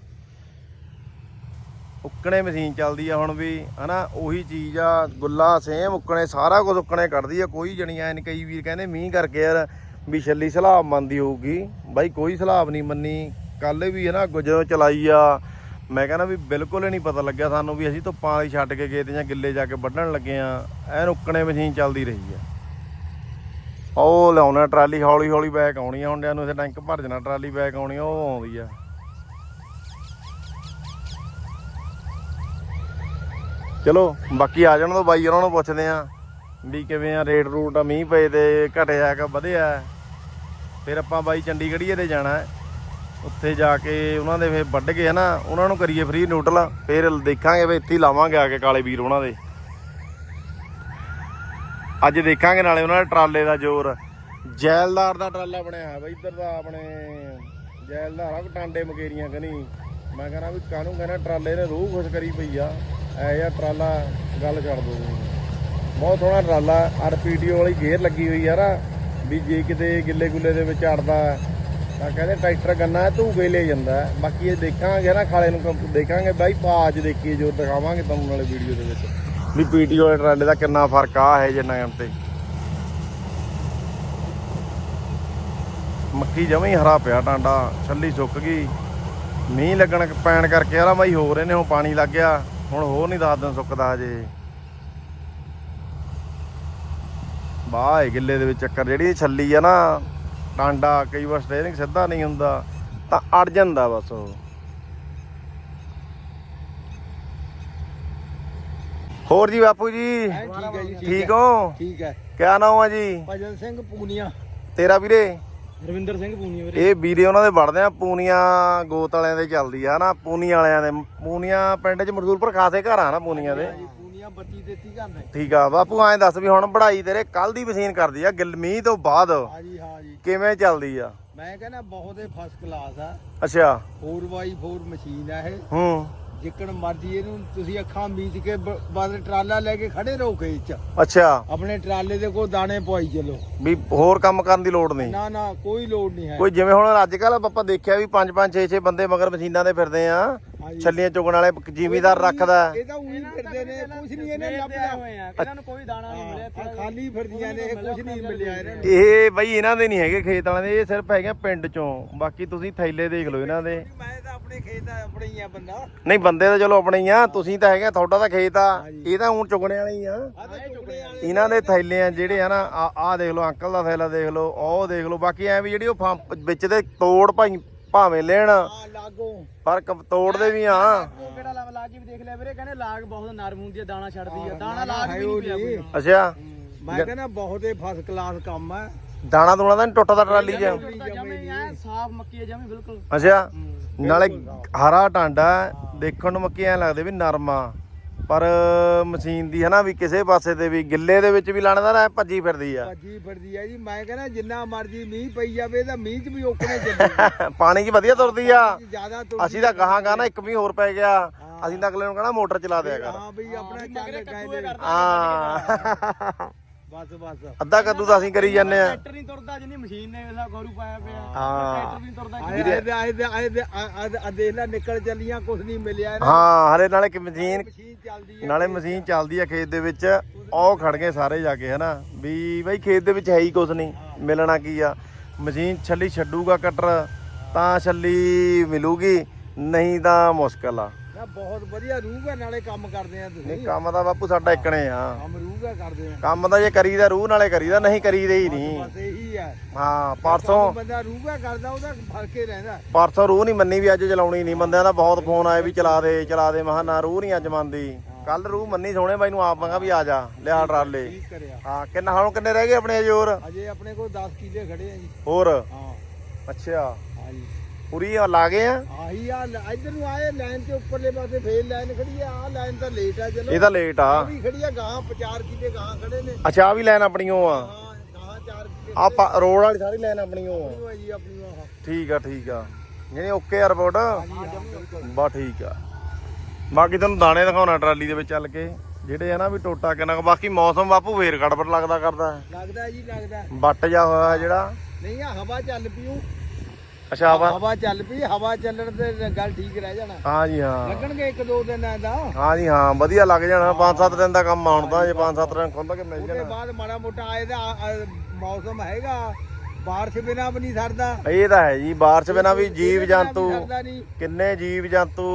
ਉੱਕਣੇ ਮਸ਼ੀਨ ਚੱਲਦੀ ਆ ਹੁਣ ਵੀ, ਹਨਾ, ਉਹੀ ਚੀਜ਼ ਆ, ਗੁੱਲਾ ਸੇਮ ਉੱਕਣੇ, ਸਾਰਾ ਕੁਝ ਉੱਕਣੇ ਕੱਢਦੀ ਆ, ਕੋਈ ਜਣੀ ਐ ਕਈ ਵੀਰ ਕਹਿੰਦੇ ਮੀਂਹ ਕਰਕੇ ਯਾਰ ਵੀ ਛੱਲੀ ਸਲਾਬ ਮੰਨਦੀ ਹੋਊਗੀ। ਬਾਈ ਕੋਈ ਸਲਾਬ ਨਹੀਂ ਮੰਨੀ। ਕੱਲ ਵੀ ਹੈ ਨਾ ਜਦੋਂ ਚਲਾਈ ਆ। ਮੈਂ ਕਹਿੰਦਾ ਵੀ ਬਿਲਕੁਲ ਹੀ ਨਹੀਂ ਪਤਾ ਲੱਗਿਆ ਸਾਨੂੰ ਵੀ ਅਸੀਂ ਧੁੱਪਾਂ ਵਾਲੀ ਛੱਡ ਕੇ ਗਏ ਤੇ ਜਾਂ ਗਿੱਲੇ ਜਾ ਕੇ ਵੱਢਣ ਲੱਗੇ ਆ। ਐਨ ਉੱਕਣੇ ਮਸ਼ੀਨ ਚੱਲਦੀ ਰਹੀ ਆ। ਉਹ ਲਿਆਉਣਾ ਟਰਾਲੀ, ਹੌਲੀ ਹੌਲੀ ਬੈਕ ਆਉਣੀ ਆ ਹੁੰਦਿਆਂ ਨੂੰ, ਇਥੇ ਟੈਂਕ ਭਰ ਜਾਣਾ ਟਰਾਲੀ ਬੈਕ ਆਉਣੀ ਉਹ ਆਉਂਦੀ ਆ। ਚਲੋ, ਬਾਕੀ ਆ ਜਾਣ ਤੋਂ ਬਾਈ ਉਹਨਾਂ ਨੂੰ ਪੁੱਛਦੇ ਆ ਵੀ ਕਿਵੇਂ ਆ, ਰੇਟ ਰੂਟ ਮੀਂਹ ਪਏ ਤੇ ਘਟਿਆ ਕਿ ਵਧਿਆ? ਫਿਰ ਆਪਾਂ ਬਾਈ ਚੰਡੀਗੜ੍ਹ ਤੇ ਜਾਣਾ ਹੈ। ਉੱਥੇ ਜਾ ਕੇ ਉਹਨਾਂ ਦੇ ਫਿਰ ਵੱਢ ਕੇ ਹਨਾ, ਉਹਨਾਂ ਨੂੰ ਕਰੀਏ ਫ੍ਰੀ ਨਿਊਟਰਲ ਫਿਰ ਦੇਖਾਂਗੇ ਵੀ ਇੱਥੇ ਲਾਵਾਂਗੇ ਆ ਕੇ ਕਾਲੇ ਵੀਰ ਉਹਨਾਂ ਦੇ। ਅੱਜ ਦੇਖਾਂਗੇ ਨਾਲੇ ਉਹਨਾਂ ਦੇ ਟਰਾਲੇ ਦਾ ਜ਼ੋਰ। ਜੈਲਦਾਰ ਦਾ ਟਰਾਲਾ ਬਣਿਆ ਹੋਇਆ ਬਈ, ਇੱਧਰ ਦਾ ਆਪਣੇ ਜੈਲਦਾਰ ਆ ਟਾਂਡੇ ਮਕੇਰੀਆਂ ਕਨੀ ਮੈਂ ਕਹਿੰਦਾ ਵੀ ਕਾਹਨੂੰ ਕਹਿੰਦਾ ਟਰਾਲੇ ਨੇ ਰੂਹ ਖੁਸ਼ ਕਰੀ ਪਈ ਆ। ਐ ਜਿਹਾ ਟਰਾਲਾ ਗੱਲ ਛੱਡ ਦੋ। ਬਹੁਤ ਸੋਹਣਾ ਟਰਾਲਾ ਆਰਪੀਡੀਓ ਵਾਲੀ ਗੇਅਰ ਲੱਗੀ ਹੋਈ ਯਾਰ ਵੀ ਜੇ ਕਿਤੇ ਗਿੱਲੇ ਗੁੱਲੇ ਦੇ ਵਿੱਚ ਅੜਦਾ ਤਾਂ ਕਹਿੰਦੇ ਟਰੈਕਟਰ ਗੰਨਾ ਧੂ ਕੇ ਲੈ ਜਾਂਦਾ ਬਾਕੀ ਇਹ ਦੇਖਾਂਗੇ ਨਾ, ਖਾਲੇ ਨੂੰ ਦੇਖਾਂਗੇ ਬਾਈ, ਪਾਜ ਦੇਖੀਏ ਜੋ ਦਿਖਾਵਾਂਗੇ ਤੁਹਾਨੂੰ ਨਾਲੇ ਵੀਡੀਓ ਦੇ ਵਿੱਚ। ਵੀ ਪੀਟੀਓ ਵਾਲੇ ਟਰਾਲੇ ਦਾ ਕਿੰਨਾ ਫ਼ਰਕ ਆ ਹੈ ਜੇ ਨਗਮ ਤੇ। ਮੱਕੀ ਜਮਾਂ ਹੀ ਹਰਾ ਪਿਆ ਟਾਂਡਾ, ਛੱਲੀ ਸੁੱਕ ਗਈ। ਮੀਂਹ ਲੱਗਣ ਪੈਣ ਕਰਕੇ, ਯਾਰ ਬਾਈ ਹੋ ਰਹੇ ਨੇ ਹੁਣ ਪਾਣੀ ਲੱਗ ਗਿਆ, ਹੁਣ ਹੋਰ ਨਹੀਂ ਦਸ ਦਿਨ ਸੁੱਕਦਾ ਹਜੇ। ਬਾਹ ਹੈ ਗਿੱਲੇ ਦੇ ਵਿੱਚ ਚੱਕਰ ਜਿਹੜੀ ਇਹ ਛੱਲੀ ਆ ਨਾ ਟਾਂਡਾ ਕਈ ਵਾਰ ਸਟੇਰਿੰਗ ਸਿੱਧਾ ਨਹੀਂ ਹੁੰਦਾ ਤਾਂ ਅੜ ਜਾਂਦਾ ਬਸ ਉਹ। ਹੋਰ ਜੀ ਬਾਪੂ ਜੀ? ਠੀਕ ਹੈ ਜੀ ਠੀਕ ਹੋ। ਠੀਕ ਹੈ। ਕਿਆ ਨਾਮ ਆ ਜੀ? ਭਜਨ ਸਿੰਘ ਪੂਨੀਆ। ਤੇਰਾ ਵੀਰੇ? ਰਵਿੰਦਰ ਸਿੰਘ ਪੂਨੀਆ ਵੀਰੇ। ਇਹ ਵੀਰੇ ਉਹਨਾਂ ਦੇ ਵੜਦੇ ਆ ਪੂਨੀਆਂ ਗੋਤ ਵਾਲਿਆਂ ਦੇ ਚੱਲਦੀ ਆ ਨਾ ਪੂਨੀ ਵਾਲਿਆਂ ਦੇ ਪੂਨੀਆਂ ਪਿੰਡ 'ਚ ਮਰਜ਼ੂਲਪੁਰ ਖਾਸੇ ਘਰ ਆ ਨਾ ਪੂਨੀਆਂ ਦੇ? ਜੀ ਪੂਨੀਆ 32 33 ਘੰਟੇ ਠੀਕ ਆ ਬਾਪੂ ਐਂ ਦੱਸ ਵੀ ਹੁਣ ਬੜਾਈ ਤੇਰੇ ਕੱਲ ਦੀ ਮਸ਼ੀਨ ਕਰਦੀ ਆ ਗਿਲਮੀ ਤੋਂ ਬਾਅਦ। ਕਿਵੇਂ ਚੱਲਦੀ ਆ? ਮੈਂ ਕਹਿੰਦਾ ਬਹੁਤ ਹੀ ਫਸਟ ਕਲਾਸ ਆ। ਅੱਛਾ। 4x4 ਮਸ਼ੀਨ ਆ ਇਹ। ਹੂੰ। ਜਿੱਕਣ ਮਰਜ਼ੀ ਇਹਨੂੰ ਤੁਸੀਂ ਅੱਖਾਂ ਮੀਚ ਕੇ ਬ- ਬਸ ਟਰਾਲਾ ਲੈ ਕੇ ਖੜੇ ਰਹੋ ਖੇਤ ਚ। ਅੱਛਾ। ਆਪਣੇ ਟਰਾਲੇ ਦੇ ਕੋਲ ਦਾਣੇ ਪਵਾਈ ਚੱਲੋ। ਵੀ ਹੋਰ ਕੰਮ ਕਰਨ ਦੀ ਲੋੜ ਨਹੀਂ? ਨਾ ਨਾ ਕੋਈ ਲੋੜ ਨਹੀਂ ਹੈ। ਕੋਈ ਜਿਵੇਂ ਹੁਣ ਅੱਜ ਕੱਲ ਆਪਾਂ ਦੇਖਿਆ ਵੀ 5 5 6 6 ਬੰਦੇ ਮਗਰ ਮਸ਼ੀਨਾਂ ਦੇ ਫਿਰਦੇ ਆ। ਛੱਲੀਆਂ ਚੁਗਣ ਵਾਲੇ ਜ਼ਿਮੀਦਾਰ ਰੱਖਦਾ। ਇਹ ਤਾਂ ਉਹੀ ਫਿਰਦੇ ਨੇ ਕੁਝ ਨਹੀਂ ਇਹਨੇ ਲੱਭਦਾ। ਇਹਨਾਂ ਨੂੰ ਕੋਈ ਦਾਣਾ ਨਹੀਂ ਮਿਲਿਆ ਆਹ ਖਾਲੀ ਫਿਰਦੀਆਂ ਨੇ ਕੁਝ ਨਹੀਂ ਮਿਲਿਆ ਇਹਨਾਂ ਨੂੰ। ਇਹ ਬਈ ਇਹਨਾਂ ਦੇ ਨਹੀਂ ਹੈਗੇ ਖੇਤ ਵਾਲਿਆਂ ਦੇ ਇਹ ਸਿਰਫ ਹੈਗੇ ਪਿੰਡ ਚੋਂ। ਬਾਕੀ ਤੁਸੀਂ ਥੈਲੇ ਦੇਖ ਲਓ ਇਹਨਾਂ ਦੇ। ਮੈਂ ਤਾਂ ਆਪਣੇ ਖੇਤ ਦਾ ਆਪਣੇ ਹੀ ਆ ਬੰਦਾ। ਨਹੀਂ ਬੰਦੇ ਤਾਂ ਚਲੋ ਆਪਣੇ ਹੀ ਆ ਤੁਸੀਂ ਤਾਂ ਹੈਗੇ ਤੁਹਾਡਾ ਤਾਂ ਖੇਤ ਆ। ਇਹ ਤਾਂ ਹੁਣ ਚੁਗਣੇ ਵਾਲੇ ਹੀ ਆ। ਆ ਤਾਂ ਟੁਕੜੇ ਵਾਲੇ ਇਹਨਾਂ ਦੇ ਥੈਲੇ ਆ ਜਿਹੜੇ ਆ ਨਾ ਆ ਆਹ ਦੇਖ ਲਓ ਅੰਕਲ ਦਾ ਥੈਲਾ ਦੇਖ ਲਓ ਉਹ ਦੇਖ ਲਓ। ਬਾਕੀ ਐ ਵੀ ਜਿਹੜੀ ਉਹ ਫੰਪ- ਵਿੱਚ ਦੇ ਤੋੜ ਭਾਈ ਭਾਵੇਂ ਲੈਣ। ਆ ਲਾਗੋ। ਪਰ ਤੋੜਦੇ ਵੀ ਆ। ਉਹ ਕਿਹੜਾ ਲਾ ਲਾ ਕੇ ਵੀ ਦੇਖ ਲਿਆ ਵੀਰੇ ਕਹਿੰਦੇ ਲਾਗ ਬਹੁਤ ਨਰਮ ਹੁੰਦੀ ਆ ਦਾਣਾ ਛੱਡਦੀ ਆ। ਦਾਣਾ ਲਾਗ ਵੀ ਨਹੀਂ ਪਿਆ ਕੋਈ। ਅੱਛਾ। ਮੈਂ ਕਹਿੰਦਾ ਬਹੁਤ ਹੀ ਫਸਟ ਕਲਾਸ ਕੰਮ ਹੈ ਦਾਣਾ ਦੂਣਾ ਤਾਂ ਨੀ ਟੁੱਟਦਾ ਟਰਾਲੀ 'ਚ। ਜਮੇ ਆ ਸਾਫ਼ ਮੱਕੀ ਆ ਜਮੇ ਬਿਲਕੁਲ। ਅੱਛਾ। ਨਾਲੇ ਹਰਾ ਟਾਂਡਾ ਦੇਖਣ ਨੂੰ ਮੱਕੀ ਐ ਲੱਗਦੇ ਵੀ ਨਰਮਾ ਪਰ ਮਸ਼ੀਨ ਦੀ ਹਨਾ ਵੀ ਕਿਸੇ ਪਾਸੇ ਤੇ ਵੀ ਗਿੱਲੇ ਦੇ ਵਿੱਚ ਵੀ ਲਾਣੇਦਾਰ ਐ ਭੱਜੀ ਫਿਰਦੀ ਆ। ਭੱਜੀ ਫਿਰਦੀ ਹੈ ਜੀ। ਮੈਂ ਕਹਿੰਦਾ ਜਿੰਨਾ ਮਰਜ਼ੀ ਮੀਂਹ ਪਈ ਜਾਵੇ ਤਾਂ ਮੀਂਹ 'ਚ ਵੀ ਔਕਣੇ ਚੱਲੂ ਪਾਣੀ 'ਚ ਵਧੀਆ ਤੁਰਦੀ ਆ। ਜ਼ਿਆਦਾ ਅਸੀਂ ਤਾਂ ਗਾਹਾਂ ਗਾ ਨਾ ਇੱਕ ਵੀ ਹੋਰ ਪੈ ਗਿਆ। ਅਸੀਂ ਤਾਂ ਅਗਲੇ ਨੂੰ ਕਹਣਾ ਮੋਟਰ ਚਲਾ ਦਿਆ ਕਰ। ਹਾਂ ਬਈ ਆਪਣਾ ਚੱਲ ਗਏ ਦੇ ਹਾਂ। ਬਸ ਬਸ। ਅੱਧਾ ਕੱਦੂ ਤਾਂ ਅਸੀਂ ਕਰੀ ਜਾਂਦੇ ਆ। ਟਰੈਕਟਰ ਨਹੀਂ ਤੁਰਦਾ ਜਿੰਨੀ ਮਸ਼ੀਨ ਨੇ ਵੇਲਾ ਗੋਰੂ ਪਾਇਆ ਪਿਆ। ਹਾਂ। ਟਰੈਕਟਰ ਨਹੀਂ ਤੁਰਦਾ ਆਏ ਦੇ ਆਏ ਦੇ ਆਏ ਦੇ ਆ- ਆ- ਆ ਦੇਖ ਲੈ ਨਿਕਲ ਚੱਲੀਆਂ ਕੁਝ ਨਹੀਂ ਮਿਲਿਆ ਇਹਨਾਂ ਹਾਂ ਹਲੇ ਨਾਲੇ ਕਿ ਮਸ਼ੀਨ ਮਸ਼ੀਨ ਚੱਲਦੀ ਹੈ ਨਾਲੇ ਮਸ਼ੀਨ ਚੱਲਦੀ ਆ ਖੇਤ ਦੇ ਵਿੱਚ। ਉਹ ਖੜ ਗਏ ਸਾਰੇ ਜਾ ਕੇ ਹਨਾ? ਵੀ ਬਈ ਖੇਤ ਦੇ ਵਿੱਚ ਹੈ ਹੀ ਕੁਝ ਨਹੀਂ। ਮਿਲਣਾ ਕੀ ਆ? ਮਸ਼ੀਨ ਛੱਲੀ ਛੱਡੂਗਾ ਕਟਰ ਤਾਂ ਛੱਲੀ ਮਿਲੂਗੀ ਨਹੀਂ ਤਾਂ ਮੁਸ਼ਕਲ ਆ। ਨਾ ਬਹੁਤ ਵਧੀਆ ਰੂਹ ਹੈ ਨਾਲੇ ਕੰਮ ਕਰਦੇ ਆ ਤੁਸੀਂ। ਨਹੀਂ ਕੰਮ ਤਾਂ ਬਾਪੂ ਸਾਡਾ ਇੱਕਣੇ ਆ। ਕੰਮ ਰੂਹ ਹੈ ਕਰਦੇ ਆ। ਕੰਮ ਤਾਂ ਜੇ ਕਰੀਦਾ ਰੂਹ ਨਾਲੇ ਕਰੀਦਾ ਨਹੀਂ ਕਰੀਦੇ ਹੀ ਨਹੀਂ। ਬਸ ਇਹੀ ਹੈ ਹਾਂ ਪਰਸੋਂ ਬੰਦਾ ਰੂਹ ਹੈ ਕਰਦਾ ਉਹਦਾ ਫ਼ਰਕ ਹੀ ਰਹਿੰਦਾ। ਪਰਸੋਂ ਰੂਹ ਨਹੀਂ ਮੰਨੀ ਵੀ ਅੱਜ ਚਲਾਉਣੀ ਨਹੀਂ। ਬੰਦਿਆਂ ਦਾ ਬਹੁਤ ਫੋਨ ਆਏ ਵੀ ਚਲਾ ਦੇ ਚਲਾ ਦੇ। ਮਹਾ ਨਾ ਰੂਹ ਨਹੀਂ ਅੱਜ ਮੰਨਦੀ। ਕੱਲ ਰੂਹ ਮੰਨੀ ਸੋਹਣੇ ਬਾਈ ਨੂੰ ਆਪ ਮੰਗਾ ਵੀ ਆ ਜਾ ਲਿਆ ਟਰਾਲੇ। ਹਾਂ ਕਿੰਨਾ ਹੁਣ ਕਿੰਨੇ ਰਹਿ ਗਏ ਆਪਣੇ ਅਜੇ ਹੋਰ? ਅਜੇ ਆਪਣੇ ਕੋਲ 10 ਕਿੱਲੇ ਖੜੇ ਆ ਜੀ। ਹੋਰ? ਹਾਂ। ਅੱਛਾ। ਹਾਂ ਜੀ ਪੂਰੀ ਆ ਲਾ ਗਏ ਆ। ਆਹੀ ਆ ਲ- ਇੱਧਰ ਨੂੰ ਆਏ ਲਾਈਨ ਤੇ ਉੱਪਰਲੇ ਪਾਸੇ ਫੇਰ ਲਾਈਨ ਖੜੀ ਆ ਆ ਲਾਈਨ ਤਾਂ ਲੇਟ ਆ ਚਲੋ। ਇਹ ਤਾਂ ਲੇਟ ਆ। ਵੀ ਖੜੀ ਆ ਗਾਂ 4 ਕਿੱਲੇ ਗਾਂ ਖੜੇ ਨੇ। ਅੱਛਾ ਆ ਵੀ ਲਾਈਨ ਆਪਣੀ ਉਹ ਆ। ਹਾਂ ਗਾਂ 4 ਕਿੱਲੇ ਆ ਪਾ- ਰੋਡ ਵਾਲੀ ਸਾਰੀ ਲਾਈਨ ਆਪਣੀ ਉਹ ਆ ਆਪਣੀ ਆਹ ਠੀਕ ਆ ਠੀਕ ਆ। ਯਾਨੀ ਓਕੇ ਆ ਰਿਪੋਰਟ ਬਾ ਠੀਕ ਆ। ਬਾਕੀ ਤੁਹਾਨੂੰ ਦਾਣੇ ਦਿਖਾਉਣਾ ਟਰਾਲੀ ਦੇ ਵਿੱਚ ਚੱਲ ਕੇ। ਜਿਹੜੇ ਆ ਨਾ ਵੀ ਟੋਟਾ ਕਿੰਨਾ ਕੁ- ਬਾਕੀ ਮੌਸਮ ਬਾਪੂ ਫੇਰ ਗੜਬੜ ਲੱਗਦਾ ਕਰਦਾ। ਲੱਗਦਾ ਜੀ ਲੱਗਦਾ। ਵੱਟ ਜਾ ਹੋਇਆ ਜਿਹੜਾ। ਨਹੀਂ ਆ ਹਵਾ ਚੱਲ ਪਈ ਉਹ ਅੱਛਾ ਵਾ ਹਵਾ ਚੱਲ ਪਈ ਹਵਾ ਚੱਲਣ ਤੇ ਗੱਲ ਠੀਕ ਰਹਿ ਜਾਣਾ। ਹਾਂ ਜੀ ਹਾਂ। ਲੱਗਣਗੇ ਇੱਕ ਦੋ ਦਿਨ ਦਾ ਹਾਂ ਜੀ ਹਾਂ ਵਧੀਆ ਲੱਗ ਜਾਣਾ। 5-7 ਦਿਨ ਦਾ ਕੰਮ ਆਉਣ ਦਾ ਜੇ 5-7 ਦਿਨ ਖੁੱਲਦਾ ਕਿ ਮਿਲ ਉਹਦੇ ਜਾਣਾ। ਬਾਅਦ ਮਾੜਾ ਮੋਟਾ ਆਏ ਦਾ ਮੌਸਮ ਹੈਗਾ। ਬਾਰਿਸ਼ ਬਿਨਾ ਵੀ ਨਹੀਂ ਸਰਦਾ। ਇਹ ਤਾਂ ਹੈ ਜੀ ਬਾਰਿਸ਼ ਬਿਨਾ ਵੀ ਜੀਵ ਜੰਤੂ ਕਿੰਨੇ ਜੀਵ ਜੰਤੂ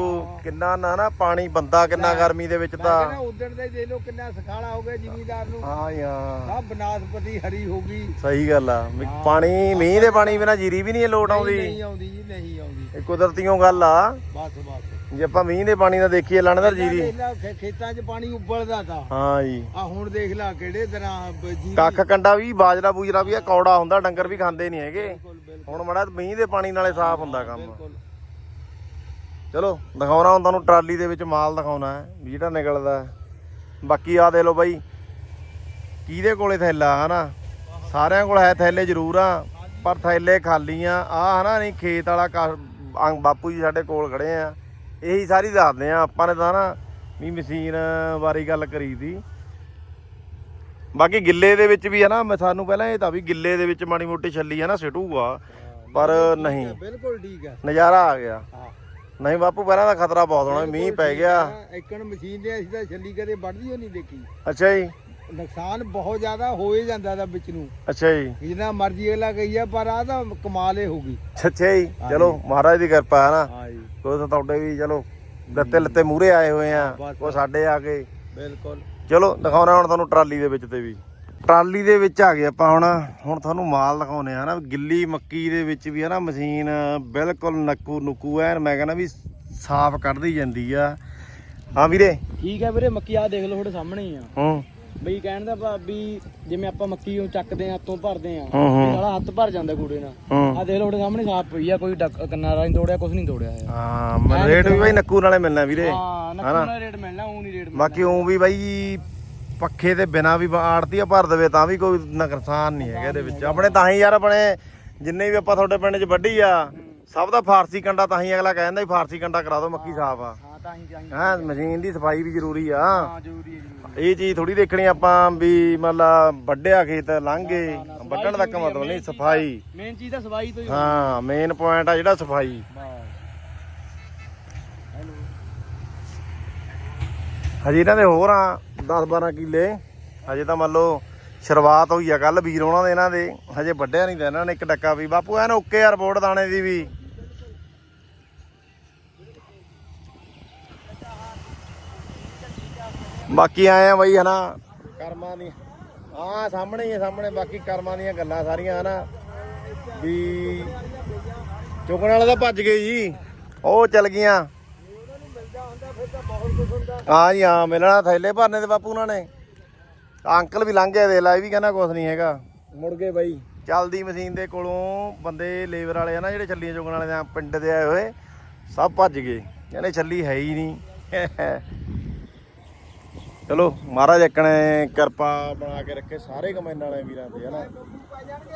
ਕਿੰਨਾ ਨਾ ਨਾ ਪਾਣੀ ਬੰਦਾ ਕਿੰਨਾ ਗਰਮੀ ਦੇ ਵਿੱਚ ਤਾਂ। ਕਹਿੰਦਾ ਉਦੋਂ ਦੇ ਦੇ ਲੋ ਕਿੰਨਾ ਸਖਾਲਾ ਹੋ ਗਿਆ ਜ਼ਿਮੀਦਾਰ ਨੂੰ। ਹਾਂ ਹਾਂ। ਸਭ ਬਨਾਸਪਤੀ ਹਰੀ ਹੋ ਗਈ। ਸਹੀ ਗੱਲ ਆ। ਪਾਣੀ ਮੀਂਹ ਦੇ ਪਾਣੀ ਬਿਨਾ ਜੀਰੀ ਵੀ ਨਹੀਂ ਲੋਟ ਆਉਂਦੀ। ਨਹੀਂ ਆਉਂਦੀ ਜੀ ਨਹੀਂ ਆਉਂਦੀ। ਇਹ ਕੁਦਰਤੀਓ ਗੱਲ ਆ। ਬਸ ਬਸ। ਜੇ ਆਪਾਂ ਮੀਂਹ ਦੇ ਪਾਣੀ ਦਾ ਦੇਖੀਏ ਲਾਣੇਦਾਰ ਲਾ, ਖੇ- ਖੇਤਾਂ 'ਚ ਪਾਣੀ ਉੱਬਲਦਾ ਤਾ। ਹਾਂ ਜੀ। ਆ ਹੁਣ ਦੇਖ ਲੈ ਕਿਹੜੇ ਤਰ੍ਹਾਂ ਬ- ਜੀਰੀ ਕੱਖ ਕੰਡਾ ਵੀ ਬਾਜਰਾ ਬੂਜਰਾ ਵੀ ਆ ਕੌੜਾ ਹੁੰਦਾ ਡੰਗਰ ਵੀ ਖਾਂਦੇ ਨਹੀਂ ਹੈਗੇ। ਬਿਲਕੁਲ ਬਿਲਕੁਲ। ਹੁਣ ਮੜਾ ਮੀਂਹ ਦੇ ਪਾਣੀ ਨਾਲੇ ਸਾਫ਼ ਹੁੰਦਾ ਕੰਮ। ਬਿਲਕੁਲ। ਚਲੋ ਦਿਖਾਉਣਾ ਹੁਣ ਤੁਹਾਨੂੰ ਟਰਾਲੀ ਦੇ ਵਿੱਚ ਮਾਲ ਦਿਖਾਉਣਾ ਹੈ ਵੀ ਜਿਹੜਾ ਨਿਕਲਦਾ ਹੈ। ਬਾਕੀ ਆ ਦੇ ਲਓ ਬਾਈ ਕਿਹਦੇ ਕੋਲੇ ਥੈਲਾ ਹਨਾ? ਸਾਰਿਆਂ ਕੋਲ ਹੈ ਥੈਲੇ ਜ਼ਰੂਰ ਆ ਪਰ ਥੈਲੇ ਖਾਲੀ ਆ। ਆ ਹਨਾ ਨਹੀਂ ਖੇਤ ਵਾਲਾ ਕਾ- ਅੰਗ- ਬਾਪੂ ਜੀ ਸਾਡੇ ਕੋਲ ਖੜੇ ਆ। ਇਹੀ ਸਾਰੀ ਦੱਸਦੇ ਆ ਆਪਾਂ ਨੇ ਤਾਂ ਨਾ ਵੀ ਮਸ਼ੀਨ ਬਾਰੇ ਗੱਲ ਕਰੀ ਤੀ ਬਾਕੀ ਗਿੱਲੇ ਦੇ ਵਿੱਚ ਵੀ ਹੈ ਨਾ ਮੈਂ ਸਾਨੂੰ ਪਹਿਲਾਂ ਇਹ ਤਾਂ ਵੀ ਗਿੱਲੇ ਦੇ ਵਿੱਚ ਮਾੜੀ ਮੋਟੀ ਛੱਲੀ ਹੈ ਨਾ ਸਿਟੂਗਾ ਪਰ ਨਹੀਂ। ਬਿਲਕੁਲ ਠੀਕ ਹੈ ਨਜ਼ਾਰਾ ਆ ਗਿਆ। ਨਹੀਂ ਬਾਪੂ ਪਹਿਲਾਂ ਦਾ ਖਤਰਾ ਬਹੁਤ ਹੋਣਾ ਮੀਂਹ ਪੈ ਗਿਆ। ਇੱਕਣ ਮਸ਼ੀਨ ਦੇ ਅਸੀਂ ਤਾਂ ਛੱਲੀ ਕਦੇ ਵੱਢਦੀ ਹੋ ਨਹੀਂ ਦੇਖੀ। ਅੱਛਾ ਜੀ। ਨੁਕਸਾਨ ਬਹੁਤ ਜ਼ਿਆਦਾ ਹੋ ਹੀ ਜਾਂਦਾ ਦਾ ਵਿੱਚ ਨੂੰ। ਅੱਛਾ ਜੀ। ਜਿੰਨਾ ਮਰਜ਼ੀ ਅਗਲਾ ਕਹੀ ਆ ਪਰ ਆ ਤਾਂ ਕਮਾਲ ਹੀ ਹੋ ਗਈ। ਅੱਛਾ ਜੀ ਚਲੋ ਮਹਾਰਾਜ ਦੀ ਕਿਰਪਾ ਹੈ ਨਾ। ਹਾਂ ਜੀ। ਕੋਈ ਤਾਂ ਤੁਹਾਡੇ ਵੀ ਚਲੋ ਲੱਤੇ ਲੱਤੇ ਮੂਰੇ ਆਏ ਹੋਏ ਆ। ਉਹ ਸਾਡੇ ਆ ਕੇ। ਬਿਲਕੁਲ। ਚਲੋ ਦਿਖਾਉਣਾ ਹੁਣ ਤੁਹਾਨੂੰ ਟਰਾਲੀ ਦੇ ਵਿੱਚ ਤੇ ਵੀ। ਟਰਾਲੀ ਦੇ ਵਿੱਚ ਆ ਗਏ ਆਪਾਂ ਹੁਣ। ਹੁਣ ਤੁਹਾਨੂੰ ਮਾਲ ਦਿਖਾਉਨੇ ਆ ਨਾ। ਗਿੱਲੀ ਮੱਕੀ ਦੇ ਵਿੱਚ ਵੀ ਹੈ ਨਾ ਮਸ਼ੀਨ ਬਿਲਕੁਲ ਨੱਕੂ ਨੁਕੂ ਐਨ। ਮੈਂ ਕਹਿੰਦਾ ਵੀ ਸਾਫ਼ ਕੱਢਦੀ ਜਾਂਦੀ ਆ। ਹਾਂ ਵੀਰੇ। ਠੀਕ ਹੈ ਵੀਰੇ ਮੱਕੀ ਆ ਦੇਖ ਲਓ ਤੁਹਾਡੇ ਸਾਹਮਣੇ ਹੀ ਆ। ਹੂੰ। ਬਈ ਕਹਿਣ ਦਾ ਭਾਵ ਵੀ ਜਿਵੇਂ ਆਪਾਂ ਮੱਕੀ ਨੂੰ ਚੱਕਦੇ ਆ ਹੱਥੋਂ ਭਰਦੇ ਆ ਹੂੰ, ਹੂੰ। ਇਹ ਸਾਲਾ ਹੱਥ ਭਰ ਜਾਂਦਾ ਕੂੜੇ ਨਾਲ। ਹੂੰ। ਆ ਦੇਖ ਤੁਹਾਡੇ ਸਾਹਮਣੇ ਸਾਫ਼ ਪਈ ਆ ਕੋਈ ਡੱਕ- ਕੰਨਾਰਾ ਨਹੀਂ ਤੋੜਿਆ ਕੁਝ ਨਹੀਂ ਤੋੜਿਆ ਹੈ ਹਾਂ ਮੈਂ ਰੇਟ ਵੀ ਬਾਈ ਨੱਕੂ ਨਾਲੇ ਮਿਲਣਾ ਵੀਰੇ। ਹਾਂ ਨੱਕੂ ਨਾਲ ਰੇਟ ਮਿਲਣਾ ਉਹ ਨਹੀਂ ਰੇਟ ਬਾਕੀ ਉਹ ਵੀ ਬਾਈ ਪੱਖੇ ਦੇ ਬਿਨਾ ਵੀ ਆੜਤੀ ਭਰ ਦੇਵੇ ਤਾਂ ਵੀ ਕੋਈ ਨੁਕਸਾਨ ਨਹੀਂ ਹੈਗਾ ਇਹਦੇ ਵਿੱਚ। ਆਪਣੇ ਤਾਂ ਹੀ ਯਾਰ ਆਪਣੇ ਜਿੰਨੇ ਵੀ ਆਪਾਂ ਤੁਹਾਡੇ ਪਿੰਡ 'ਚ ਵੱਢੀ ਆ ਸਭ ਦਾ ਫਾਰਸੀ ਕੰਡਾ ਤਾਂ ਹੀ ਅਗਲਾ ਕਹਿੰਦਾ ਵੀ ਫਾਰਸੀ ਕੰਡਾ ਕਰਾ ਦਿਓ ਮੱਕੀ ਸਾਫ਼ ਆ। ਹਾਂ ਤਾਂ ਹੀ ਤਾਂ ਹੀ ਹਾਂ ਮਸ਼ੀਨ ਦੀ ਸਫ਼ਾਈ ਵੀ ਜ਼ਰੂਰੀ ਆ। ਹਾਂ ਜ਼ਰੂਰੀ ਹੈ ਜ਼ਰੂਰੀ ਇਹ ਚੀਜ਼ ਥੋੜੀ ਦੇਖਣੀ ਆਪਾਂ ਵੀ ਮਤਲਬ ਵੱਢਿਆ ਖੇਤ ਲੰਘੇ ਵੱਢਣ ਤੱਕ ਮਤਲਬ ਨਹੀਂ ਸਫ਼ਾਈ। ਮੇਨ ਚੀਜ਼ ਤਾਂ ਸਵਾਈ ਤੋਂ ਹੀ ਹਾਂ ਮੇਨ ਪੁਆਇੰਟ ਆ ਜਿਹੜਾ ਸਫ਼ਾਈ। ਹਜੇ ਇਹਨਾਂ ਦੇ ਹੋਰ ਆ 10 12 ਕਿੱਲੇ। ਹਜੇ ਤਾਂ ਮੰਨ ਲਓ ਸ਼ੁਰੂਆਤ ਹੋਈ ਆ ਕੱਲ ਵੀਰ ਉਹਨਾਂ ਦੇ ਇਹਨਾਂ ਦੇ। ਹਜੇ ਵੱਢਿਆ ਨਹੀਂ ਤਾਂ ਇਹਨਾਂ ਨੇ ਇੱਕ ਡੱਕਾ ਵੀ। ਬਾਪੂ ਐਨ ਓਕੇ ਆ ਰਿਪੋਰਟ ਦਾਣੇ ਦੀ ਵੀ। ਬਾਕੀ ਆਏ ਆ ਬਈ ਹਨਾ? ਕਰਮਾਂ ਦੀ ਹਾਂ ਸਾਹਮਣੇ ਹੀ ਆ ਸਾਹਮਣੇ। ਬਾਕੀ ਕਰਮਾਂ ਦੀਆਂ ਗੱਲਾਂ ਸਾਰੀਆਂ ਹਨਾ? ਵੀ ਚੁੱਕਣ ਵਾਲੇ ਤਾਂ ਭੱਜ ਗਏ ਜੀ। ਉਹ ਚੱਲ ਗਈਆਂ। ਹਾਂ ਜੀ ਹਾਂ ਮਿਲਣਾ ਥੈਲੇ ਭਰਨੇ ਤੇ ਬਾਪੂ ਉਹਨਾਂ ਨੇ। ਅੰਕਲ ਵੀ ਲੰਘ ਗਏ ਦੇ ਲਾ ਇਹ ਵੀ ਕਹਿੰਦਾ ਕੁਝ ਨਹੀਂ ਹੈਗਾ। ਮੁੜ ਗਏ ਬਾਈ। ਚੱਲਦੀ ਮਸ਼ੀਨ ਦੇ ਕੋਲੋਂ ਬੰਦੇ ਲੇਬਰ ਵਾਲੇ ਆ ਨਾ ਜਿਹੜੇ ਛੱਲੀਆਂ ਚੁਗਣ ਵਾਲੇ ਆ ਪਿੰਡ ਦੇ ਆਏ ਹੋਏ ਸਭ ਭੱਜ ਗਏ। ਕਹਿੰਦੇ ਛੱਲੀ ਹੈ ਹੀ ਨਹੀਂ ਚਲੋ, ਮਹਾਰਾਜ ਇੱਕਣੇ ਕਿਰਪਾ ਬਣਾ ਕੇ ਰੱਖੇ ਸਾਰੇ ਕਮੈਨ ਵਾਲੇ ਵੀਰਾਂ ਤੇ, ਹਨਾ?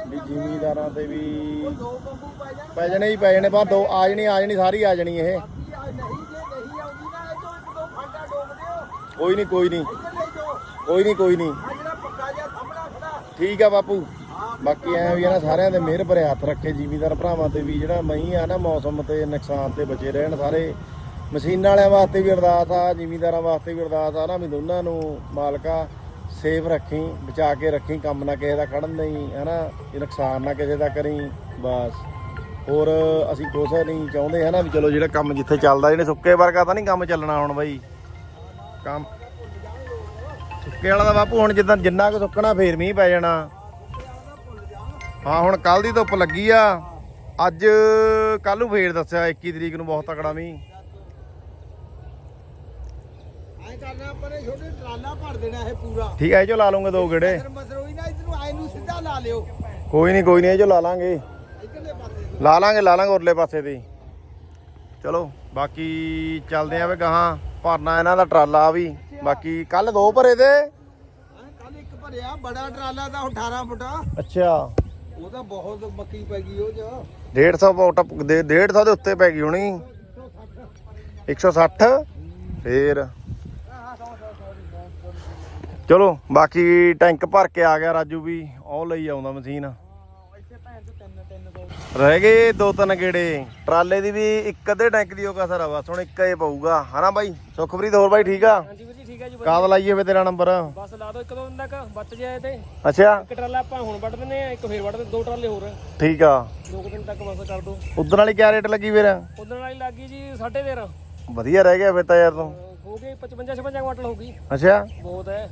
ਵੀ ਜ਼ਿਮੀਦਾਰਾਂ ਤੇ ਵੀ ਪੈ ਜਾਣੇ ਹੀ ਪੈ ਜਾਣੇ ਬਾ ਦੋ ਆ ਜਣੀ ਆ ਜਣੀ, ਸਾਰੀ ਆ ਜਣੀ ਇਹ। ਕੋਈ ਨਹੀਂ ਕੋਈ ਨਹੀਂ ਕੋਈ ਨਹੀਂ ਕੋਈ ਨਹੀਂ ਠੀਕ ਆ ਬਾਪੂ। ਬਾਕੀ ਐ ਵੀ ਆ ਨਾ, ਸਾਰਿਆਂ ਦੇ ਮਿਹਰ ਭਰੇ ਹੱਥ ਰੱਖੇ, ਜ਼ਿਮੀਦਾਰ ਭਰਾਵਾਂ ਤੇ ਵੀ ਜਿਹੜਾ ਮਹੀਂ ਆ ਨਾ, ਮੌਸਮ ਤੇ ਨੁਕਸਾਨ ਤੇ ਬਚੇ ਰਹਿਣ ਸਾਰੇ। ਮਸ਼ੀਨਾਂ ਵਾਲਿਆਂ ਵਾਸਤੇ ਵੀ ਅਰਦਾਸ ਆ, ਜ਼ਿਮੀਦਾਰਾਂ ਵਾਸਤੇ ਵੀ ਅਰਦਾਸ ਆ ਨਾ, ਵੀ ਦੋਨਾਂ ਨੂੰ ਮਾਲਕਾ ਸੇਫ ਰੱਖੀ, ਬਚਾ ਕੇ ਰੱਖੀ, ਕੰਮ ਨਾ ਕਿਸੇ ਦਾ ਖੜਨ ਨਹੀਂ ਹਨਾ ਇਹ ਨੁਕਸਾਨ ਨਾ ਕਿਸੇ ਦਾ ਕਰੀ, ਬਸ। ਹੋਰ ਅਸੀਂ ਕੁਛ ਨਹੀਂ ਚਾਹੁੰਦੇ, ਹਨਾ, ਵੀ ਚਲੋ ਜਿਹੜਾ ਕੰਮ ਜਿੱਥੇ ਚੱਲਦਾ, ਜਿਹਨੇ ਸੁੱਕੇ ਵਰਗਾ ਤਾਂ ਨਹੀਂ ਕੰਮ ਚੱਲਣਾ ਹੁਣ ਬਾਈ। ਕੰਮ ਸੁੱਕੇ ਵਾਲਾ ਦਾ ਬਾਪੂ ਹੁਣ ਜਿੱਦਾਂ ਜਿੰਨਾ ਕੁ ਸੁੱਕਣਾ, ਫੇਰ ਮੀਂਹ ਪੈ ਜਾਣਾ। ਹਾਂ, ਹੁਣ ਕੱਲ ਦੀ ਧੁੱਪ ਲੱਗੀ ਆ। ਅੱਜ ਕੱਲ ਨੂੰ ਫੇਰ ਦੱਸਿਆ 21 ਤਰੀਕ ਨੂੰ ਬਹੁਤ ਤਕੜਾ ਮੀਂਹ। ਐ ਕਰਨਾ ਆਪਾਂ ਨੇ ਛੋਟੇ ਟਰਾਲਾ ਭਰ ਦੇਣਾ ਇਹ ਪੂਰਾ। ਠੀਕ ਹੈ ਇਹ ਚੋ ਲਾ ਲੂੰਗੇ ਦੋ ਗੇੜੇ। ਫਿਰ ਮਸਰੋਈ ਨਾ ਇਧਰ ਨੂੰ ਆਏ ਨੂੰ ਸਿੱਧਾ ਲਾ ਲਿਓ। ਕੋਈ ਨਹੀਂ ਕੋਈ ਨਹੀਂ ਇਹ ਚੋ ਲਾ ਲਾਂਗੇ। ਇਧਰਲੇ ਪਾਸੇ ਲਾ ਲਾਂਗੇ ਲਾ ਲਾਂਗੇ ਉਰਲੇ ਪਾਸੇ ਤੇ ਚਲੋ ਬਾਕੀ ਚੱਲਦੇ ਆਂ ਵੇ ਗਾਹਾਂ ਭਰਨਾ ਇਹਨਾਂ ਦਾ ਟਰਾਲਾ ਵੀ। ਬਾਕੀ ਕੱਲ ਦੋ ਭਰੇ ਤੇ ਕੱਲ ਇੱਕ ਭਰਿਆ ਬੜਾ ਟਰਾਲਾ ਤਾਂ 18 ਫੁੱਟਾ। ਅੱਛਾ। ਉਹ ਤਾਂ ਬਹੁਤ ਮੱਕੀ ਪੈ ਗਈ ਉਹ ਚ। 150 ਫੁੱਟ ਦੇ 150 ਦੇ ਉੱਤੇ ਪੈ ਗਈ ਹੋਣੀ। 160 ਫੇਰ ਚਲੋ ਬਾਕੀ ਟੈਂਕ ਭਰ ਕੇ ਆ ਗਿਆ ਰਾਜੂ ਵੀ ਉਹ ਲਈ ਆਉਂਦਾ ਮਸ਼ੀਨ। ਰਹਿ ਗਏ ਦੋ ਤਿੰਨ ਗੇੜੇ। ਟਰਾਲੇ ਦੀ ਵੀ ਇੱਕ ਅੱਧੇ ਟੈਂਕ ਦੀ ਉਹ ਕਸਰ ਆ ਬਸ ਹੁਣ ਇੱਕ ਹੀ ਪਊਗਾ। ਹਨਾ ਬਾਈ? ਸੁਖਪ੍ਰੀਤ ਹੋਰ ਬਾਈ ਠੀਕ ਆ? ਹਾਂਜੀ ਵੀਰ ਜੀ ਠੀਕ ਹੈ ਜੀ ਕਾਦ ਲਾਈਏ ਫੇ ਤੇਰਾ ਨੰਬਰ? ਬਸ ਲਾ ਦਿਓ ਇੱਕ ਦੋ ਦਿਨ ਤੱਕ ਬੱਚ ਜਾਏ ਤੇ। ਅੱਛਾ। ਇੱਕ ਟਰਾਲਾ ਆਪਾਂ ਹੁਣ ਵੱਢ ਦਿੰਦੇ ਆ ਇੱਕ ਫੇਰ ਵੱਢ ਦਿੰਦੇ ਦੋ ਟਰਾਲੇ ਹੋਰ। ਠੀਕ ਆ। ਦੋ ਕੁ ਦਿਨ ਤੱਕ ਬਸ ਕਰ ਦੋ। ਉਧਰ ਵਾਲੀ ਕਿਆ ਰੇਟ ਲੱਗੀ ਫੇਰ? ਉਦੋਂ ਵਾਲੀ ਲੱਗ ਗਈ ਜੀ 13.5 ਵਧੀਆ ਰਹਿ ਗਿਆ ਫੇ ਤਾਂ ਯਾਰ ਤੂੰ। ਹੋ ਗਏ 55 56 ਕੁਆਂਟਲ ਹੋ ਗਈ। ਅੱਛਾ। ਬਹੁਤ ਹੈ।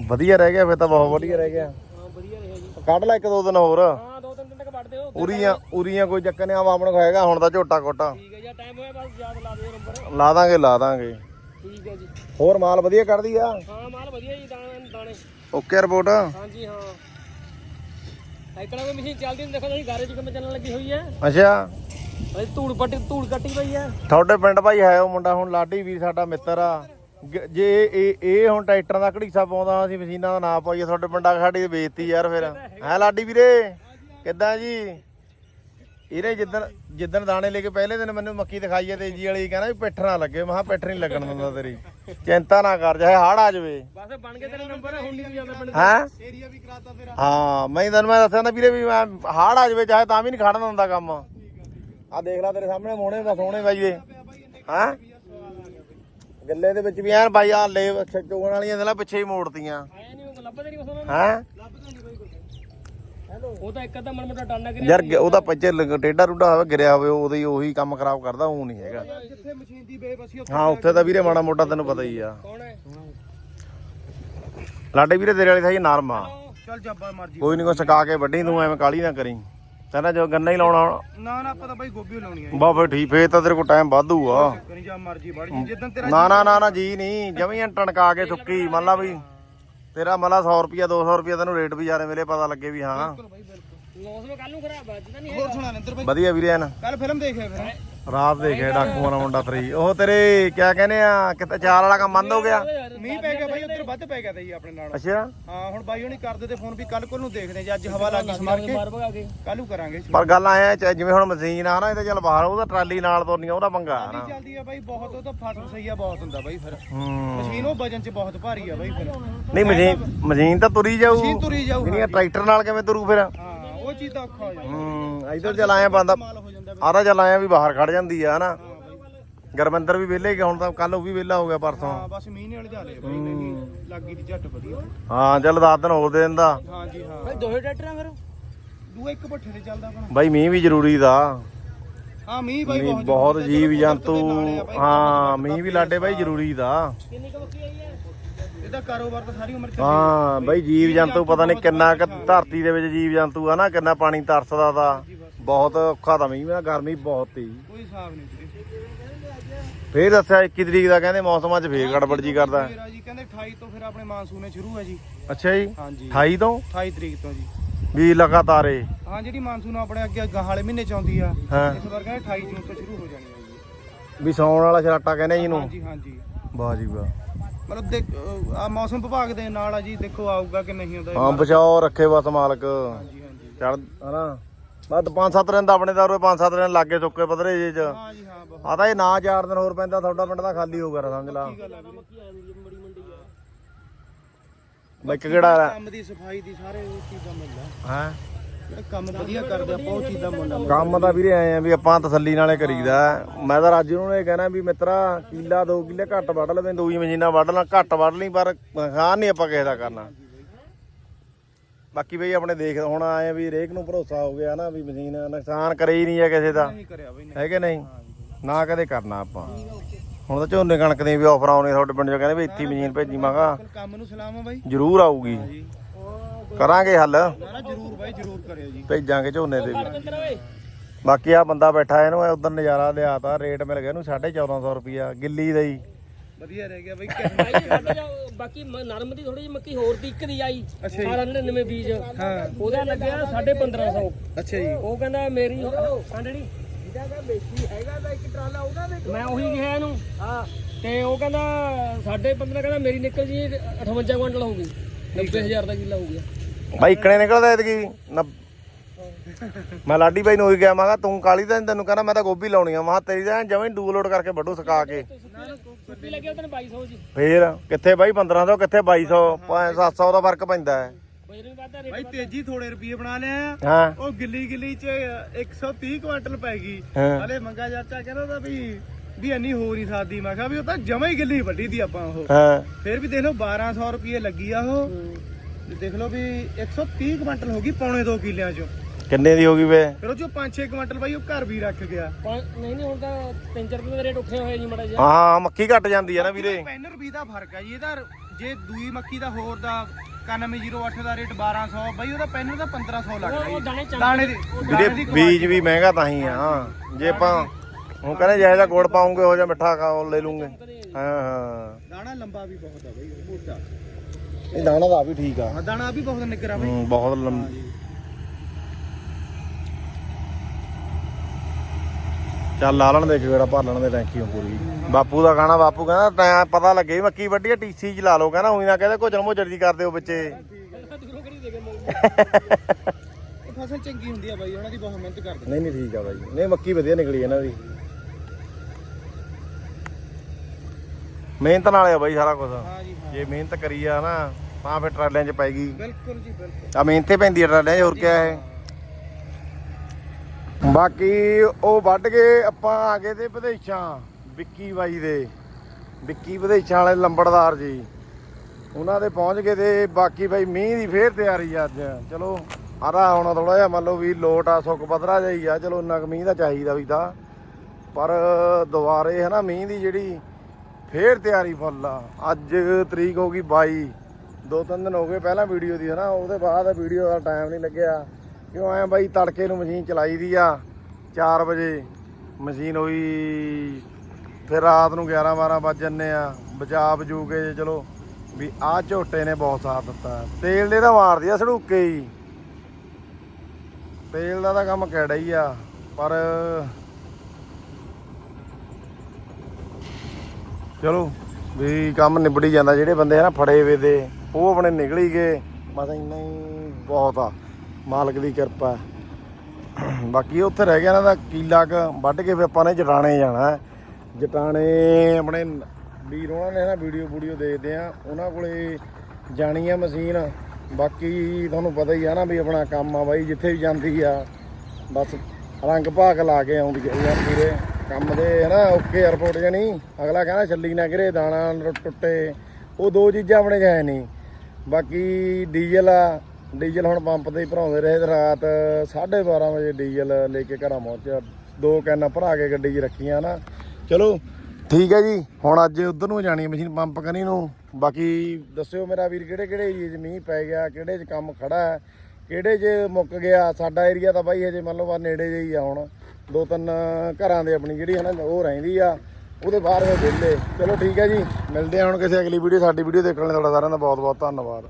ਵਧੀਆ ਰਹਿ ਗਿਆ ਫੇ ਤਾਂ ਬਹੁਤ ਵਧੀਆ ਰਹਿ ਗਿਆ। ਹਾਂ ਵਧੀਆ ਰਿਹਾ ਜੀ। ਕੱਢ ਲੈ ਇੱਕ ਦੋ ਦਿਨ ਹੋਰ। ਹਾਂ ਦੋ ਤਿੰਨ ਦਿਨ ਤੱਕ ਵੱਢ ਦਿਓ। ਉਰੀਆਂ ਉਰੀਆਂ ਕੋਈ ਚੱਕਰ ਨਹੀਂ ਆ ਵਾਮਣ ਖਾਏਗਾ ਹੁਣ ਤਾਂ ਝੋਟਾ ਕੋਟਾ ਠੀਕ ਹੈ ਜੀ ਟਾਈਮ ਹੋਇਆ ਬਸ ਯਾਦ ਲਾ ਦਿਓ ਨੰਬਰ ਲਾ ਦਾਂਗੇ ਲਾ ਦਾਂਗੇ। ਠੀਕ ਹੈ ਜੀ। ਹੋਰ ਮਾਲ ਵਧੀਆ ਕੱਢਦੀ ਆ? ਹਾਂ ਮਾਲ ਵਧੀਆ ਜੀ ਦਾਣੇ ਦਾਣੇ। ਓਕੇ ਰਿਪੋਰਟ ਹਾਂਜੀ ਹਾਂ। ਸਾਈਕਲਾਂ ਦੀ ਮਸ਼ੀਨ ਚੱਲਦੀ ਨਹੀਂ ਦੇਖੋ ਤੁਸੀਂ ਗਾਰੇ 'ਚ ਕਿਵੇਂ ਚੱਲਣ ਲੱਗੀ ਹੋਈ ਹੈ। ਅੱਛਾ। ਅਰੇ ਧੂੜ ਪੱਟੀ ਧੂੜ ਕੱਟੀ ਪਈ ਹੈ। ਤੁਹਾਡੇ ਪਿੰਡ ਭਾਈ ਹੈ ਉਹ ਮੁੰਡਾ ਹੁਣ ਲਾਡੀ ਵੀਰ ਸਾਡਾ ਮਿੱਤਰ ਆ। ਗ- ਜੇ ਇਹ ਇਹ ਹੁਣ ਟਰੈਕਟਰਾਂ ਦਾ ਘੜੀਸਾ ਪਾਉਂਦਾ ਅਸੀਂ ਮਸ਼ੀਨਾਂ ਦਾ ਨਾਂ ਪਾਈਏ ਤੁਹਾਡੇ ਪਿੰਡਾਂ ਸਾਡੀ ਬੇਇੱਜ਼ਤੀ ਯਾਰ ਫਿਰ। ਹੈ ਲਾਡੀ ਵੀਰੇ? ਕਿੱਦਾਂ ਜੀ? ਇਹਨੇ ਜਿੱਦਣ ਜਿੱਦਣ ਦਾਣੇ ਲੈ ਕੇ ਪਹਿਲੇ ਦਿਨ ਮੈਨੂੰ ਮੱਕੀ ਦਿਖਾਈ ਹੈ ਤੇਜੀ ਵਾਲੀ ਕਹਿੰਦਾ ਵੀ ਪਿੱਠ ਨਾ ਲੱਗੇ। ਮੈਂ ਕਿਹਾ ਪਿੱਠ ਨਹੀਂ ਲੱਗਣ ਦਿੰਦਾ ਤੇਰੀ। ਚਿੰਤਾ ਨਾ ਕਰ ਚਾਹੇ ਹੜ ਆ ਜਾਵੇ। ਬਸ ਬਣ ਕੇ ਤੇਰਾ ਨੰਬਰ ਹੁਣ ਨਹੀਂ ਜਾਂਦਾ ਪਿੰਡ ਹੈ? ਏਰੀਆ ਵੀ ਕਰਾਤਾ ਤੇਰਾ। ਹਾਂ ਮੈਂ ਤੈਨੂੰ ਮੈਂ ਦੱਸਿਆ ਨਾ ਵੀਰੇ ਵੀ ਮੈਂ ਹਾੜ ਆ ਜਾਵੇ ਚਾਹੇ ਤਾਂ ਵੀ ਨਹੀਂ ਖੜਨ ਦਿੰਦਾ ਕੰਮ। ਆ ਦੇਖ ਲੈ ਤੇਰੇ ਸਾਹਮਣੇ ਮੋਹਣੇ ਦਾ ਸੋਹਣੇ ਬਾਈ ਵੇ ਹਾਂ? ਗੱਲੇ ਦੇ ਵਿੱਚ ਵੀ ਐਨ ਬਾਈ ਆ ਲੈ ਚੋਣ ਵਾਲੀਆਂ ਦੇ ਲਾ ਪਿੱਛੇ ਹੀ ਮੋੜਤੀਆਂ। ਆਇਆ ਨਹੀਂ ਉਹ ਲੱਭਦਾ ਨਹੀਂ ਕੁਛ ਉਹਨਾਂ ਹੈ? ਨੂੰ ਉਹ ਤਾਂ ਇੱਕ ਅੱਧਾ ਮਨ ਮੋਟਾ ਟਾਨਾ ਕਰਿਆ ਯਾਰ ਗ- ਉਹਦਾ ਪਿੱਛੇ ਲ- ਟੇਢਾ ਰੂਡਾ ਹੋਵੇ ਗਿਰਿਆ ਹੋਵੇ ਉਹਦੇ ਹੀ ਉਹੀ ਕੰਮ ਖਰਾਬ ਕਰਦਾ ਉਹ ਨਹੀਂ ਹੈਗਾ। ਜਿੱਥੇ ਮਸ਼ੀਨ ਦੀ ਬੇਬਸੀ ਹਾਂ ਉੱਥੇ ਤਾਂ ਵੀਰੇ ਮਾੜਾ ਮੋਟਾ ਤੈਨੂੰ ਪਤਾ ਹੀ ਆ। ਕੌਣ ਹੈ? ਲਾਡੇ ਵੀਰੇ ਤੇਰੇ ਵਾਲੀ ਥਾਈ ਨਰਮ ਆ। ਚੱਲ ਜੱਬਾ ਮਰਜ਼ੀ। ਕੋਈ ਨਹੀਂ ਕੋ ਸਕਾ ਕੇ ਵੱਢੀ ਤੂੰ ਐਵੇਂ ਕਾਲੀ ਨਾ ਕਰੀ। ਕਹਿੰਦਾ ਜੋ ਗੰਨਾ ਹੀ ਲਾਉਣਾ ਨਾ ਨਾ ਆਪਾਂ ਤਾਂ ਬਾਈ ਗੋਭੀ ਲਾਉਣੀ ਆ ਬਾ ਫੇ ਠੀਕ ਫੇਰ ਤਾਂ ਤੇਰੇ ਕੋਲ ਟਾਈਮ ਵਾਧੂ ਆ। ਕਰੀ ਜਾ ਮਰਜ਼ੀ ਵੜ ਜੀ ਜਿੱਦਾਂ ਤੇਰਾ ਨਾ ਨਾ ਨਾ ਨਾ ਜੀ ਨਹੀਂ ਜਮੀਆਂ ਟਣਕਾ ਕੇ ਸੁੱਕੀ ਮੰਨ ਲਾ ਵੀ। ਤੇਰਾ ਮਲਾ 100 ਰੁਪਿਆ 200 ਰੁਪਿਆ ਤੈਨੂੰ ਰੇਟ ਵੀ ਯਾਰੇ ਮੇਰੇ ਪਤਾ ਲੱਗੇ ਵੀ ਹਾਂ। ਮੌਸਮ ਕੱਲ ਨੂੰ ਖਰਾਬ ਆ ਜਿੱਦਾਂ ਨਹੀਂ ਹੋਰ ਸੁਣਾ ਨਿੰਦਰ ਬਾਈ। ਵਧੀਆ ਵੀਰੇ ਐਨ। ਕੱਲ ਫਿਲਮ ਦੇਖਿਆ ਫਿਰ। ਰਾਤ ਦੇਖਿਆ ਡਾਕੂਆਂ ਦਾ ਮੁੰਡਾ 3 ਉਹ ਤੇਰੇ ਕਿਆ ਕਹਿੰਦੇ ਆ ਕਿਤੇ ਚਾਰ ਵਾਲਾ ਕੰਮ ਬੰਦ ਹੋ ਗਿਆ? ਮੀਂਹ ਪੈ ਗਿਆ ਬਾਈ ਉੱਧਰ ਵੱਧ ਪੈ ਗਿਆ ਤਾਂ ਜੀ ਆਪਣੇ ਨਾਲ। ਅੱਛਾ। ਹਾਂ ਹੁਣ ਬਾਈ ਹੁਣੀ ਕਰਦੇ ਤੇ ਫੋਨ ਵੀ ਕੱਲ ਕੋਲ ਨੂੰ ਦੇਖਦੇ ਜੇ ਅੱਜ ਹਵਾ ਲੱਗ ਗਈ ਸਮਾਰ ਕੇ। ਕੱਲ ਨੂੰ ਕਰਾਂਗੇ ਪਰ ਗੱਲ ਆਇਆ ਚ- ਜਿਵੇਂ ਹੁਣ ਮਸ਼ੀਨ ਆ ਨਾ ਇਹ ਤਾਂ ਚੱਲ ਬਾਹਰ ਉਹਦਾ ਟਰਾਲੀ ਨਾਲ ਤੁਰਨੀ ਉਹਦਾ ਪੰਗਾ ਆ ਨਾ। ਚੱਲਦੀ ਆ ਬਾਈ ਬਹੁਤ ਉਹ ਤਾਂ ਫਸਲ ਸਹੀ ਆ ਬਹੁਤ ਹੁੰਦਾ ਬਾਈ ਫਿਰ। ਮਸ਼ੀਨ ਉਹ ਵਜਨ ਚ ਬਹੁਤ ਭਾਰੀ ਆ ਬਾਈ ਫਿਰ। ਨਹੀਂ ਮਸ਼ੀਨ ਮਸ਼ੀਨ ਤਾਂ ਤੁਰੀ ਜਾਊ। ਮਸ਼ੀਨ ਤੁਰੀ ਜਾਊ ਜਿਹੜੀਆਂ ਟਰੈਕਟਰ ਨਾਲ ਕਿਵੇਂ ਤੁਰੂ ਫਿਰ? ਹਾਂ ਉਹ ਚੀਜ਼ ਤਾਂ ਔਖਾ ਹੋ ਜਾਂਦਾ ਹੂੰ ਇਧਰ ਚੱਲ ਆਇਆ ਬੰਦਾ ਆਦਾ ਚੱਲ ਆਇਆ ਵੀ ਬਾਹਰ ਖੜ ਜਾਂਦੀ ਆ ਹਨਾ? ਗਰਮੰਦਰ ਵੀ ਵਿਹਲੇ ਗਿਆ ਹੁਣ ਤਾਂ ਕੱਲ ਉਹ ਵੀ ਵਿਹਲਾ ਹੋ ਗਿਆ ਪਰਸੋਂ। ਹਾਂ ਬਸ ਮੀਂਹ ਨੇ ਉਲਝਾ ਲਏ ਬਾਈ ਨਹੀਂ ਲੱਗੀ ਦੀ ਝੱਟ ਵਧੀਆ। ਹਾਂ ਚੱਲ 10 ਦਿਨ ਹੋਰ ਦੇ ਦਿੰਦਾ। ਹਾਂ ਜੀ ਹਾਂ। ਭਾਈ ਦੋਹੇ ਟਰੈਕਟਰਾਂ ਫਿਰ ਦੂਆ ਇੱਕ ਪੱਠੇ ਤੇ ਚੱਲਦਾ ਆਪਣਾ। ਬਾਈ ਮੀਂਹ ਵੀ ਜ਼ਰੂਰੀ ਦਾ। ਹਾਂ ਮੀਂਹ ਬਾਈ ਮੀਂਹ ਬਹੁਤ ਜੀਵ ਜੰਤੂ ਨਾਲ ਹਾਂ ਮੀਂਹ ਵੀ ਲਾਡੇ ਬਾਈ ਜ਼ਰੂਰੀ ਦਾ। ਕਿੰਨੀ ਕੁ ਬੱਕੀ ਆਈ ਹੈ? ਇਹਦਾ ਕਾਰੋਬਾਰ ਤਾਂ ਸਾਰੀ ਉਮਰ ਚੱਲੇਗਾ ਹਾਂ ਬਾਈ ਜੀਵ ਜੰਤੂ ਪਤਾ ਨਹੀਂ ਕਿੰਨਾ ਕੁ ਧਰਤੀ ਦੇ ਵਿੱਚ ਜੀਵ ਜੰਤੂ ਆ ਨਾ ਕਿੰਨਾ ਪਾਣੀ ਤਰਸਦਾ ਦਾ। ਬਹੁਤ ਔਖਾ ਤਾਂ ਮੀਂਹ ਨਾਲ ਗਰਮੀ ਬਹੁਤ ਤੀ ਕੋਈ ਹਿਸਾਬ ਨਹੀਂ ਵੀਰੇ। ਫੇਰ ਦੱਸਿਆ 21 ਤਰੀਕ ਦਾ ਕਹਿੰਦੇ ਮੌਸਮਾਂ 'ਚ ਫੇਰ ਗੜਬੜ ਜੀ ਕਰਦਾ। ਮੇਰਾ ਜੀ ਕਹਿੰਦੇ 28 ਤੋਂ ਫਿਰ ਆਪਣੇ ਮਾਨਸੂਨ ਸ਼ੁਰੂ ਹੈ ਜੀ। ਅੱਛਾ ਜੀ? ਹਾਂਜੀ। 28 ਤੋਂ? 28 ਤਰੀਕ ਤੋਂ ਜੀ। ਵੀ ਲਗਾਤਾਰ ਏ। ਹਾਂ ਜਿਹੜੀ ਮਾਨਸੂਨ ਆਪਣੇ ਅੱਗੇ ਗਾਹ ਵਾਲੇ ਮਹੀਨੇ ਚ ਆਉਂਦੀ ਆ ਹਾਂ। ਇਸ ਵਾਰ ਕਹਿੰਦੇ 28 ਜੂਨ ਤੋਂ ਸ਼ੁਰੂ ਹੋ ਜਾਣੀ ਹੈ ਜੀ। ਵੀ ਸੌਣ ਵਾਲਾ ਛਰਾਟਾ ਕਹਿੰਦੇ ਜੀ ਨੂੰ। ਹਾਂਜੀ ਹਾਂਜੀ। ਵਾਹ ਜੀ ਵਾਹ। ਮਤਲਬ ਦੇਖ ਆ ਮੌਸਮ ਵਿਭਾਗ ਦੇ ਨਾਲ ਆ ਜੀ ਦੇਖੋ ਆਊਗਾ ਕਿ ਨਹੀਂ ਆਉਂਦਾ ਇਹ ਹਾਂ ਬਚਾਓ ਰੱਖੇ ਬਸ ਮਾਲਕ। ਹਾਂਜੀ ਹਾਂਜੀ। ਚੜ ਹਨਾ? ਬਸ 5-7 ਦਿਨ ਦਾ ਆਪਣੇ ਦਾਰੂ 5-7 ਦਿਨ ਲੱਗੇ ਸੁੱਕੇ ਪਧਰੇ ਜੇ ਚ। ਹਾਂ ਜੀ ਹਾਂ ਬਹੁਤ। ਆ ਤਾਂ ਇਹ ਨਾ 4 ਦਿਨ ਹੋਰ ਪੈਂਦਾ ਤੁਹਾਡਾ ਪਿੰਡ ਦਾ ਖਾਲੀ ਹੋ ਗਿਆ ਸਮਝ ਲਾ। ਗੱਲ ਆ ਵੀਰੇ ਮੰਡੀ ਕਿਹੜਾ ਕੰਮ ਦੀ ਸਫ਼ਾਈ ਦੀ ਸਾਰੇ ਉਹ ਚੀਜ਼ ਦਾ ਮੁੱਲ ਆ। ਹੈ? ਕੰਮ ਵਧੀਆ ਕਰਦੇ ਆਪਾਂ ਉਹ ਚੀਜ਼ ਦਾ ਆ। ਕੰਮ ਤਾਂ ਵੀਰੇ ਆਏ ਆ ਵੀ ਆਪਾਂ ਤਸੱਲੀ ਨਾਲੇ ਕਰੀਦਾ। ਮੈਂ ਤਾਂ ਰਾਜੂ ਨੂੰ ਇਹ ਕਹਿਣਾ ਵੀ ਮਿੱਤਰਾ ਕਿੱਲਾ 2 ਕਿੱਲੇ ਘੱਟ ਵੱਢ ਲਵੇਂ ਦੋ ਹੀ ਮਸ਼ੀਨਾਂ ਵੱਢ ਲਾਂ ਘੱਟ ਵੱਢ ਲਈ ਪਰ ਖਾਨ ਨਹੀਂ ਆਪਾਂ ਕਿਸੇ ਦਾ ਕਰਨਾ। ਬਾਕੀ ਬਈ ਆਪਣੇ ਦੇਖ ਹੁਣ ਆਏ ਆ ਵੀ ਰੇਕ ਨੂੰ ਭਰੋਸਾ ਹੋ ਗਿਆ ਨਾ ਵੀ ਮਸ਼ੀਨ ਨੁਕਸਾਨ ਕਰੇ ਹੀ ਨਹੀਂ ਆ ਕਿਸੇ ਦਾ। ਨਹੀਂ ਕਰਿਆ ਬਈ ਹੈ ਕਿ ਨਹੀਂ? ਨਾ ਕਦੇ ਕਰਨਾ ਆਪਾਂ। ਹੁਣ ਤਾਂ ਝੋਨੇ ਕਣਕ ਦੀਆਂ ਵੀ ਆਫਰ ਆਉਣੇ ਤੁਹਾਡੇ ਪਿੰਡ ਚੋਂ ਕਹਿੰਦੇ ਵੀ ਇੱਥੇ ਹੀ ਮਸ਼ੀਨ ਭੇਜੀ ਮਾਗਾ ਬਿਲਕੁਲ ਕੰਮ ਨੂੰ ਸਲਾਮ ਆ ਬਾਈ। ਜ਼ਰੂਰ ਆਊਗੀ। ਕਰਾਂਗੇ ਹੱਲ। ਨਾ ਨਾ ਜਰੂਰ ਬਾਈ ਜਰੂਰ ਕਰਿਓ ਜੀ। ਭੇਜਾਂਗੇ ਝੋਨੇ ਤੇ ਵੀ। ਬਾਕੀ ਆ ਬੰਦਾ ਬੈਠਾ ਇਹਨੂੰ ਉਧਰ ਨਜ਼ਾਰਾ ਲਿਆਤਾ ਰੇਟ ਮਿਲ ਗਿਆ ਇਹਨੂੰ 1450 ਰੁਪਿਆ ਗਿੱਲੀ ਦਾ ਹੀ। ਵਧੀਆ ਰਹਿ ਗਿਆ ਬਾਈ ਬਾਕੀ ਮ- ਨਰਮ ਦੀ ਥੋੜੀ ਜਿਹੀ ਮੱਕੀ ਹੋਰ ਦੀ ਇੱਕ ਦੀ ਆਈ ਅੱਛਾ ਜੀ। 99 ਬੀਜ। ਹਾਂ। ਉਹਦਾ ਲੱਗਿਆ 1550 ਅੱਛਾ ਜੀ। ਉਹ ਕਹਿੰਦਾ ਮੇਰੀ ਸੰਡੜੀ ਜਿਹਦਾ ਕਹਿੰਦਾ ਬੇਚੀ ਹੈਗਾ ਤਾਂ ਇੱਕ ਟਰਾਲਾ ਉਹਦਾ ਮੈਂ ਉਹੀ ਕਿਹਾ ਇਹਨੂੰ। ਹਾਂ। ਤੇ ਉਹ ਕਹਿੰਦਾ ਸਾਡੇ 15 ਕਹਿੰਦਾ ਮੇਰੀ ਨਿਕਲ ਜੀ 58 ਕੁਇੰਟਲ ਹੋਊਗੀ 90000 ਦਾ ਕਿੱਲਾ ਹੋ ਗਿਆ। ਬਾਈ ਇਕਣੇ ਨਿਕਲਦਾ ਐਤਕੀ? ਮੈਂ ਲਾਡੀ ਬਾਈ ਨੂੰ ਉਹੀ ਕਿਹਾ ਮੈਂ ਕਿਹਾ ਤੂੰ ਕਾਲੀ ਤਾਂ ਨੀ, ਤੈਨੂੰ ਕਹਿੰਦਾ ਮੈਂ ਤਾਂ ਗੋਭੀ ਲਾਉਣੀ ਆ। ਮੈਂ ਕਿਹਾ ਤੇਰੀ ਤਾਂ ਜਵੇਂ ਡੂ ਲੋਡ ਕਰਕੇ ਵੱਢੂ ਸੁਕਾ ਕੇ। ਸੁੱਕੀ ਲੱਗਿਆ ਉਹਨੇ 2200 ਜੀ ਫੇਰ ਕਿੱਥੇ ਬਾਈ 1500 ਕਿੱਥੇ 2200 700 ਦਾ ਫ਼ਰਕ ਪੈਂਦਾ ਹੈ। ਵੱਧਦਾ ਰੇਟ ਬਾਈ ਤੇਜੀ ਥੋੜੇ ਰੁਪਏ ਬਣਾ ਲਿਆ ਆ। ਹਾਂ। ਉਹ ਗਿੱਲੀ ਗਿੱਲੀ ਚ 130 ਕੁਇੰਟਲ ਪੈ ਗਈ। ਹਾਂ। ਹਲੇ ਮੰਗਾ ਚਾਚਾ ਕਹਿੰਦਾ ਤਾਂ ਵੀ ਵੀ ਇੰਨੀ ਹੋ ਨਹੀਂ ਸਕਦੀ ਮੈਂ ਕਿਹਾ ਵੀ ਉਹ ਤਾਂ ਜਮਾ ਹੀ ਗਿੱਲੀ ਵੱਢੀ ਦੀ ਆਪਾਂ ਉਹ। ਹਾਂ। ਫਿਰ ਵੀ ਦੇਖ ਲਓ 1200 ਰੁਪਏ ਲੱਗੀ ਆ ਉਹ। ਤੇ ਦੇਖ ਲਓ ਵੀ 130 ਕੁਇੰਟਲ ਹੋ ਗਈ ਪੌਣੇ 2 ਕਿੱਲਿਆਂ ਚੋਂ। ਕਿੰਨੇ ਦੀ ਹੋ ਗਈ ਵੇ? ਫਿਰ ਉਹ ਚੋਂ 5-6 ਕੁਇੰਟਲ ਬਾਈ ਉਹ ਘਰ ਵੀ ਰੱਖ ਗਿਆ। ਨਹੀਂ ਨਹੀਂ ਹੁਣ ਤਾਂ 3-4 ਰੁਪਏ ਦਾ ਰੇਟ ਉੱਠਿਆ ਹੋਇਆ ਜੀ ਮੜਾ ਜਿਹਾ। ਹਾਂ ਮੱਕੀ ਘਟ ਜਾਂਦੀ ਹੈ ਨਾ ਵੀਰੇ। ਪੈਨਰ ਵੀ ਦਾ ਫ਼ਰਕ ਹੈ ਜੀ ਇਹਦਾ ਜੇ ਦੂਈ ਮੱਕੀ ਦਾ ਹੋਰ ਦਾ 9108 ਦਾ ਰੇਟ 1200 ਬਾਈ ਉਹਦਾ ਪੈਨਰ ਦਾ 1500 ਲੱਗਦਾ ਜੀ। ਦਾਣੇ ਦੀ ਵੀਰੇ ਦੀ ਬੀਜ ਵੀ ਮਹਿੰਗਾ ਤਾਂ ਹੀ ਆ ਹਾਂ। ਜੇ ਆਪਾਂ ਹੁਣ ਕਹਿੰਦੇ ਜਿਹੋ ਜਿਹਾ ਗੁੜ ਪਾਉਂਗੇ ਉਹ ਜਿਹਾ ਮਿੱਠਾ ਖਾ ਲੈ ਲੂੰਗੇ। ਹਾਂ ਹਾਂ। ਦਾਣਾ ਲੰਬਾ ਵੀ ਬਹੁਤ ਆ ਬਾਈ ਮੋਟਾ। ਇਹ ਦਾਣਾ ਦਾ ਵੀ ਠੀਕ ਆ। ਹਾਂ ਦਾਣਾ ਵੀ ਬਹੁਤ ਨਿਕਰਾ ਬਾਈ। ਹੂੰ, ਬਹੁਤ ਲੰਮ ਚੱਲ ਲਾ ਲੈਣ ਦੇ ਜਿਹੜਾ ਭਰ ਲੈਣ ਦੇ ਟੈਂਕੀਆਂ ਪੂਰੀ। ਬਾਪੂ ਦਾ ਗਾਣਾ ਬਾਪੂ ਕਹਿੰਦਾ ਤੈਂ ਪਤਾ ਲੱਗੇ ਮੱਕੀ ਵੱਡੀ ਟੀਸੀ ਚ ਲਾ ਲਓ ਕਹਿੰਦਾ ਉਹੀ ਨਾ ਕਹਿੰਦੇ ਕੋਜਲ ਮੋਜਰ ਦੀ ਕਰਦੇ ਹੋ ਫਸਲ ਚੰਗੀ ਹੁੰਦੀ ਆ ਬਾਈ ਉਹਨਾਂ ਦੀ ਬਹੁਤ ਮਿਹਨਤ ਕਰਦੇ। ਨਹੀਂ ਨਹੀਂ ਠੀਕ ਆ ਬਾਈ। ਨਹੀਂ ਮੱਕੀ ਵਧੀਆ ਨਿਕਲੀ ਇਹਨਾਂ ਦੀ। ਮਿਹਨਤ ਨਾਲ ਆ ਬਾਈ ਸਾਰਾ ਕੁਝ ਜੀ ਮਿਹਨਤ ਕਰੀ ਆ ਨਾ ਤਾਂ ਫਿਰ ਟਰਾਲਿਆਂ 'ਚ ਪੈਗੀ ਬਿਲਕੁਲ ਜੀ ਬਿਲਕੁਲ। ਆ ਮਿਹਨਤੇ ਪੈਂਦੀ ਆ ਟਰਾਲਿਆਂ 'ਚ ਹੋਰ ਕੀ ਹੈ ਬਾਕੀ ਉਹ ਵੱਢ ਕੇ ਆਪਾਂ ਆ ਗਏ ਤੇ ਵਿਦੇਸ਼ਾਂ, ਵਿੱਕੀ ਬਾਈ ਦੇ। ਵਿੱਕੀ ਵਿਦੇਸ਼ਾਂ ਵਾਲੇ ਲੰਬੜਦਾਰ ਜੀ। ਉਹਨਾਂ ਦੇ ਪਹੁੰਚ ਗਏ ਤੇ ਬਾਕੀ ਬਾਈ ਮੀਂਹ ਦੀ ਫੇਰ ਤਿਆਰੀ ਆ ਅੱਜ। ਚਲੋ ਆਰਾ ਹੁਣ ਥੋੜਾ ਜਿਹਾ ਮੰਨ ਲਓ ਵੀ ਲੋਟ ਆ ਸੁੱਕ ਪਧਰਾ ਜਾਈ ਆ। ਚਲੋ, ਇੰਨਾ ਕੁ ਮੀਂਹ ਦਾ ਚਾਹੀਦਾ ਵੀ ਤਾਂ। ਪਰ ਦੁਬਾਰੇ ਹਨਾ ਮੀਂਹ ਦੀ ਜਿਹੜੀ ਫੇਰ ਤਿਆਰੀ ਫੁੱਲ ਆ। ਅੱਜ ਤਰੀਕ ਹੋ ਗਈ 22 ਦੋ ਤਿੰਨ ਦਿਨ ਹੋ ਗਏ ਪਹਿਲਾਂ ਵੀਡੀਓ ਦੀ ਹਨਾ। ਉਹਦੇ ਬਾਅਦ ਵੀਡੀਓ ਦਾ ਟਾਈਮ ਨਹੀਂ ਲੱਗਿਆ। ਕਿਉਂ ਆਇਆ ਬਾਈ? ਤੜਕੇ ਨੂੰ ਮਸ਼ੀਨ ਚਲਾਈ ਦੀ ਆ। 4 ਵਜੇ ਮਸ਼ੀਨ ਹੋਈ। ਫਿਰ ਰਾਤ ਨੂੰ 11 12 ਵੱਜ ਜੰਨੇ ਆ। ਬਚਾ ਬਜੂ ਕੇ ਚਲੋ। ਵੀ ਆ ਝੋਟੇ ਨੇ ਬਹੁਤ ਸਾਥ ਦਿੱਤਾ। ਤੇਲ ਦੇ ਤਾਂ ਮਾਰਦੀ ਆ ਸੜੂਕੇ ਹੀ। ਤੇਲ ਦਾ ਤਾਂ ਕੰਮ ਕਿਹੜਾ ਹੀ ਆ। ਪਰ ਚਲੋ, ਵੀ ਕੰਮ ਨਿਬੜੀ ਜਾਂਦਾ। ਜਿਹੜੇ ਬੰਦੇ ਆ ਨਾ ਫੜੇ ਵੇ ਦੇ, ਉਹ ਆਪਣੇ ਨਿਕਲ ਹੀ ਗਏ। ਬਸ ਇੰਨਾ ਹੀ ਬਹੁਤ ਆ। ਮਾਲਕ ਦੀ ਕਿਰਪਾ। ਬਾਕੀ ਉੱਥੇ ਰਹਿ ਗਿਆ ਇਹਨਾਂ ਦਾ ਕੀਲਾ ਕ ਵੱਢ ਕੇ ਫਿਰ ਆਪਾਂ ਨੇ ਜਟਾਣੇ ਜਾਣਾ। ਜਟਾਣੇ ਆਪਣੇ ਵੀਰ ਉਹਨਾਂ ਨੇ ਨਾ ਵੀਡੀਓ ਵੀਡੀਓ ਦੇਖਦੇ ਆ। ਉਹਨਾਂ ਕੋਲੇ ਜਾਣੀ ਆ ਮਸ਼ੀਨ। ਬਾਕੀ ਤੁਹਾਨੂੰ ਪਤਾ ਹੀ ਆ ਨਾ ਵੀ ਆਪਣਾ ਕੰਮ ਆ ਬਾਈ, ਜਿੱਥੇ ਵੀ ਜਾਂਦੀ ਆ, ਬਸ ਰੰਗ ਭਾਗ ਲਾ ਕੇ ਆਉਂਦੀ ਹੈ ਯਾਰ ਵੀਰੇ। ਕੰਮ ਦੇ ਹੈ ਨਾ ਓਕੇ 에어ਪੋਰਟ ਜਣੀ। ਅਗਲਾ ਕਹਿੰਦਾ ਛੱਲੀ ਨਾ ਗਿਰੇ, ਦਾਣਾ ਟੁੱਟੇ। ਉਹ ਦੋ ਚੀਜ਼ਾਂ ਆਪਣੇ ਚ ਹੈ ਨਹੀਂ ਬਾਕੀ ਡੀਜ਼ਲ ਆ ਡੀਜ਼ਲ ਹੁਣ ਪੰਪ ਤੇ ਹੀ ਭਰਾਉਂਦੇ ਰਹੇ ਤੇ ਰਾਤ 12:30 ਵਜੇ ਡੀਜ਼ਲ ਲੈ ਕੇ ਘਰਾਂ ਪਹੁੰਚਿਆ। ਦੋ ਕੈਨਾਂ ਭਰਾ ਕੇ ਗੱਡੀ 'ਚ ਰੱਖੀਆਂ ਨਾ। ਚਲੋ, ਠੀਕ ਹੈ ਜੀ। ਹੁਣ ਅੱਜ ਉਧਰ ਨੂੰ ਜਾਣੀ ਮਸ਼ੀਨ ਪੰਪ ਕਰੀ ਨੂੰ। ਬਾਕੀ ਦੱਸਿਓ ਮੇਰਾ ਵੀਰ, ਕਿਹੜੇ ਕਿਹੜੇ ਏਰੀਏ 'ਚ ਮੀਂਹ ਪੈ ਗਿਆ, ਕਿਹੜੇ 'ਚ ਕੰਮ ਖੜਾ ਹੈ, ਕਿਹੜੇ 'ਚ ਮੁੱਕ ਗਿਆ? ਸਾਡਾ ਏਰੀਆ ਤਾਂ ਬਾਈ ਹਜੇ ਮੰਨ ਲਓ ਬਾ ਨੇੜੇ ਜਿਹੀ ਆ ਹੁਣ। ਦੋ ਤਿੰਨ ਘਰਾਂ ਦੇ ਆਪਣੀ ਜਿਹੜੀ ਹੈ ਨਾ, ਉਹ ਰਹਿੰਦੀ ਆ, ਉਹਦੇ ਬਾਹਰ ਵੇ ਵਿਹਲੇ ਚਲੋ ਠੀਕ ਹੈ ਜੀ। ਮਿਲਦੇ ਹਾਂ ਹੁਣ ਕਿਸੇ ਅਗਲੀ ਵੀਡੀਓ ਸਾਡੀ ਵੀਡੀਓ ਦੇਖਣ ਲਈ। ਤੁਹਾਡਾ ਸਾਰਿਆਂ ਦਾ ਬਹੁਤ ਬਹੁਤ ਧੰਨਵਾਦ।